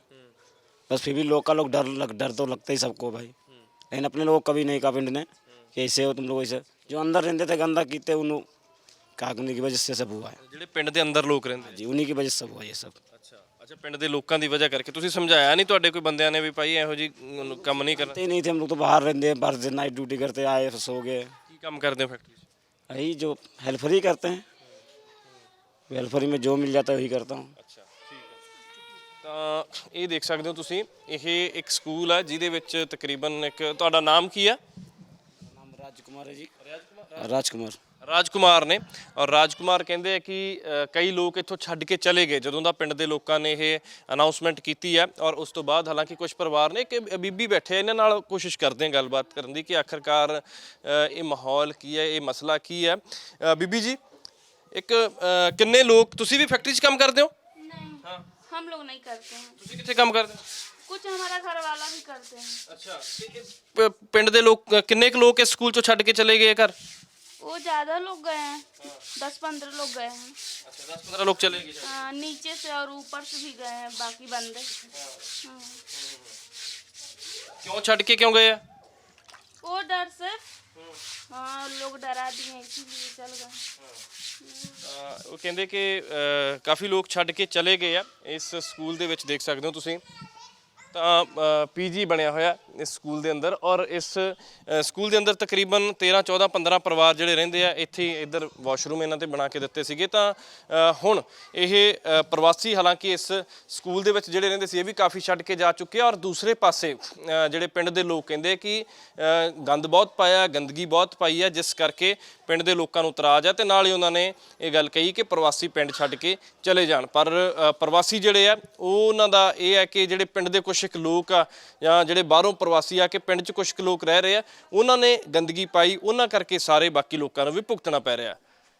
बस फिर भी लोग का लोग डर लग डर तो लगता ही सबको भाई लेकिन अपने लोग कभी नहीं कहा पिंड ने कि ऐसे हो तुम लोग ऐसे जो अंदर रहते थे गंदा कीते उन्हों कहा कि उन्हीं की वजह से सब हुआ है ਜਿਹੜੇ ਪਿੰਡ ਦੇ ਅੰਦਰ ਲੋਕ ਰਹਿੰਦੇ जी उन्हीं की वजह से सब हुआ ये सब ਅੱਛਾ ਅੱਛਾ ਪਿੰਡ ਦੇ ਲੋਕਾਂ ਦੀ ਵਜ੍ਹਾ ਕਰਕੇ ਤੁਸੀਂ ਸਮਝਾਇਆ ਨਹੀਂ ਤੁਹਾਡੇ ਕੋਈ ਬੰਦਿਆਂ ਨੇ ਵੀ ਭਾਈ ਇਹੋ ਜੀ ਕੰਮ ਨਹੀਂ ਕਰਨਾ करते ही नहीं थे हम लोग तो बाहर रहते हैं बाहर से नाइट ड्यूटी करते आए फिर सो गए ਕੀ ਕੰਮ ਕਰਦੇ ਹੋ ਫੈਕਟਰੀ 'ਚ यही जो हेल्पर ही करते हैं हेल्पर में जो मिल जाता है वही करता हूँ ਅੱਛਾ ਠੀਕ ਹੈ ਤਾਂ ਇਹ ਦੇਖ ਸਕਦੇ ਹੋ ਤੁਸੀਂ ਇਹ ਇੱਕ ਸਕੂਲ ਹੈ ਜਿਹਦੇ ਵਿੱਚ ਤਕਰੀਬਨ ਇੱਕ ਤੁਹਾਡਾ ਨਾਮ ਕੀ ਹੈ नाम राजकुमार है जी राजकुमार ਰਾਜਕੁਮਾਰ ਨੇ ਔਰ ਰਾਜਕੁਮਾਰ ਕਹਿੰਦੇ ਆ ਕਿ ਅ, ਕਈ ਲੋਕ ਇੱਥੋਂ ਛੱਡ ਕੇ ਚਲੇ ਗਏ ਜਦੋਂ ਦਾ ਪਿੰਡ ਦੇ ਲੋਕਾਂ ਨੇ ਇਹ ਅਨਾਉਂਸਮੈਂਟ ਕੀਤੀ ਹੈ ਔਰ ਉਸ ਤੋਂ ਬਾਅਦ ਹਾਲਾਂਕਿ ਕੁਝ ਪਰਿਵਾਰ ਨੇ ਕਿ ਬੀਬੀ ਬੈਠੇ ਆ, ਇਹਨਾਂ ਨਾਲ ਕੋਸ਼ਿਸ਼ ਕਰਦੇ ਆ ਗੱਲਬਾਤ ਕਰਨ ਦੀ ਕਿ ਆਖਰਕਾਰ ਅ, ਇਹ ਮਾਹੌਲ ਕੀ ਹੈ ਇਹ ਮਸਲਾ ਕੀ ਹੈ ਅ, ਬੀਬੀ ਜੀ ਇੱਕ ਅ, ਕਿੰਨੇ ਲੋਕ ਤੁਸੀਂ ਵੀ ਫੈਕਟਰੀ 'ਚ ਕੰਮ ਕਰਦੇ ਹੋ नहीं हम लोग नहीं करते हैं ਤੁਸੀਂ ਕਿੱਥੇ ਕੰਮ ਕਰਦੇ ਹੋ कुछ हमारा घर वाला भी करते हैं ਅੱਛਾ ਪ- ਪਿੰਡ ਦੇ ਲੋਕ ਕਿੰਨੇ ਕੁ ਲੋਕ ਇਸ ਸਕੂਲ 'ਚੋਂ ਛੱਡ ਕੇ ਚਲੇ ਗਏ ਘਰ वो ज़्यादा लोग गए हैं दस पंद्रह लोग गए हैं ਅੱਛਾ 10 15 ਲੋਕ ਚਲੇ ਗਏ हाँ, नीचे से और ऊपर से भी गए हैं बाकी बंदे हाँ। ਕਿਉਂ ਛੱਡ ਕੇ ਕਿਉਂ ਗਏ ਆ वो डर से हाँ लोग डरा दिए इसीलिए चल गए ਅਹ ਉਹ ਕਹਿੰਦੇ ਕਿ ਅਹ ਕਾਫੀ ਲੋਕ ਛੱਡ ਕੇ ਚਲੇ ਗਏ ਆ ਇਸ ਸਕੂਲ ਦੇ ਵਿੱਚ ਦੇਖ ਸਕਦੇ ਹੋ ਤੁਸੀਂ ਤਾਂ ਪੀਜੀ ਬਣਿਆ ਹੋਇਆ ਇਸ ਸਕੂਲ ਦੇ ਅੰਦਰ ਔਰ ਇਸ ਸਕੂਲ ਦੇ ਅੰਦਰ ਤਕਰੀਬਨ 13 14 15 ਪਰਿਵਾਰ ਜਿਹੜੇ ਰਹਿੰਦੇ ਆ, ਇੱਥੇ ਇੱਧਰ ਵਾਸ਼ਰੂਮ ਇਹਨਾਂ ਤੇ ਬਣਾ ਕੇ ਦਿੱਤੇ ਸੀਗੇ। ਤਾਂ ਹੁਣ ਇਹ ਪ੍ਰਵਾਸੀ ਹਾਲਾਂਕਿ ਇਸ ਸਕੂਲ ਦੇ ਵਿੱਚ ਜਿਹੜੇ ਰਹਿੰਦੇ ਸੀ, ਇਹ ਵੀ ਕਾਫੀ ਛੱਡ ਕੇ ਜਾ ਚੁੱਕੇ ਆ। ਔਰ ਦੂਸਰੇ ਪਾਸੇ ਜਿਹੜੇ ਪਿੰਡ ਦੇ ਲੋਕ ਕਹਿੰਦੇ ਕਿ ਗੰਦ ਬਹੁਤ ਪਾਇਆ, ਗੰਦਗੀ ਬਹੁਤ ਪਾਈ ਹੈ ਜਿਸ ਕਰਕੇ ਪਿੰਡ ਦੇ ਲੋਕਾਂ ਨੂੰ ਇਤਰਾਜ਼ ਹੈ ਤੇ ਨਾਲ ਹੀ ਉਹਨਾਂ ਨੇ ਇਹ ਗੱਲ ਕਹੀ ਕਿ ਪ੍ਰਵਾਸੀ ਪਿੰਡ ਛੱਡ ਕੇ ਚਲੇ ਜਾਣ। ਪਰ ਪ੍ਰਵਾਸੀ ਜਿਹੜੇ ਆ, ਉਹ ਉਹਨਾਂ ਦਾ ਇਹ ਹੈ ਕਿ ਜਿਹੜੇ ਪਿੰਡ ਦੇ ਕੁਝ ਇੱਕ ਲੋਕ ਆ, ਜਾਂ ਜਿਹੜੇ ਬਾਹਰੋਂ ਪ੍ਰਵਾਸੀ ਆ ਕੇ ਪਿੰਡ 'ਚ ਕੁਝ ਕੁ ਲੋਕ ਰਹਿ ਰਹੇ ਆ, ਉਹਨਾਂ ਨੇ ਗੰਦਗੀ ਪਾਈ, ਉਹਨਾਂ ਕਰਕੇ ਸਾਰੇ ਬਾਕੀ ਲੋਕਾਂ ਨੂੰ ਵੀ ਭੁਗਤਣਾ ਪੈ ਰਿਹਾ।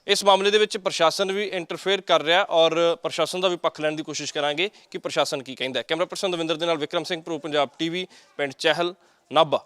ਇਸ ਮਾਮਲੇ ਦੇ ਵਿੱਚ ਪ੍ਰਸ਼ਾਸਨ ਵੀ ਇੰਟਰਫੇਅਰ ਕਰ ਰਿਹਾ ਔਰ ਪ੍ਰਸ਼ਾਸਨ ਦਾ ਵੀ ਪੱਖ ਲੈਣ ਦੀ ਕੋਸ਼ਿਸ਼ ਕਰਾਂਗੇ ਕਿ ਪ੍ਰਸ਼ਾਸਨ ਕੀ ਕਹਿੰਦਾ ਹੈ। ਕੈਮਰਾ ਪਰਸਨ ਦਵਿੰਦਰ ਦੇ ਨਾਲ ਵਿਕਰਮ ਸਿੰਘ ਪ੍ਰੋ ਪੰਜਾਬ ਟੀਵੀ, ਪਿੰਡ ਚਹਿਲ, ਨਾਭਾ।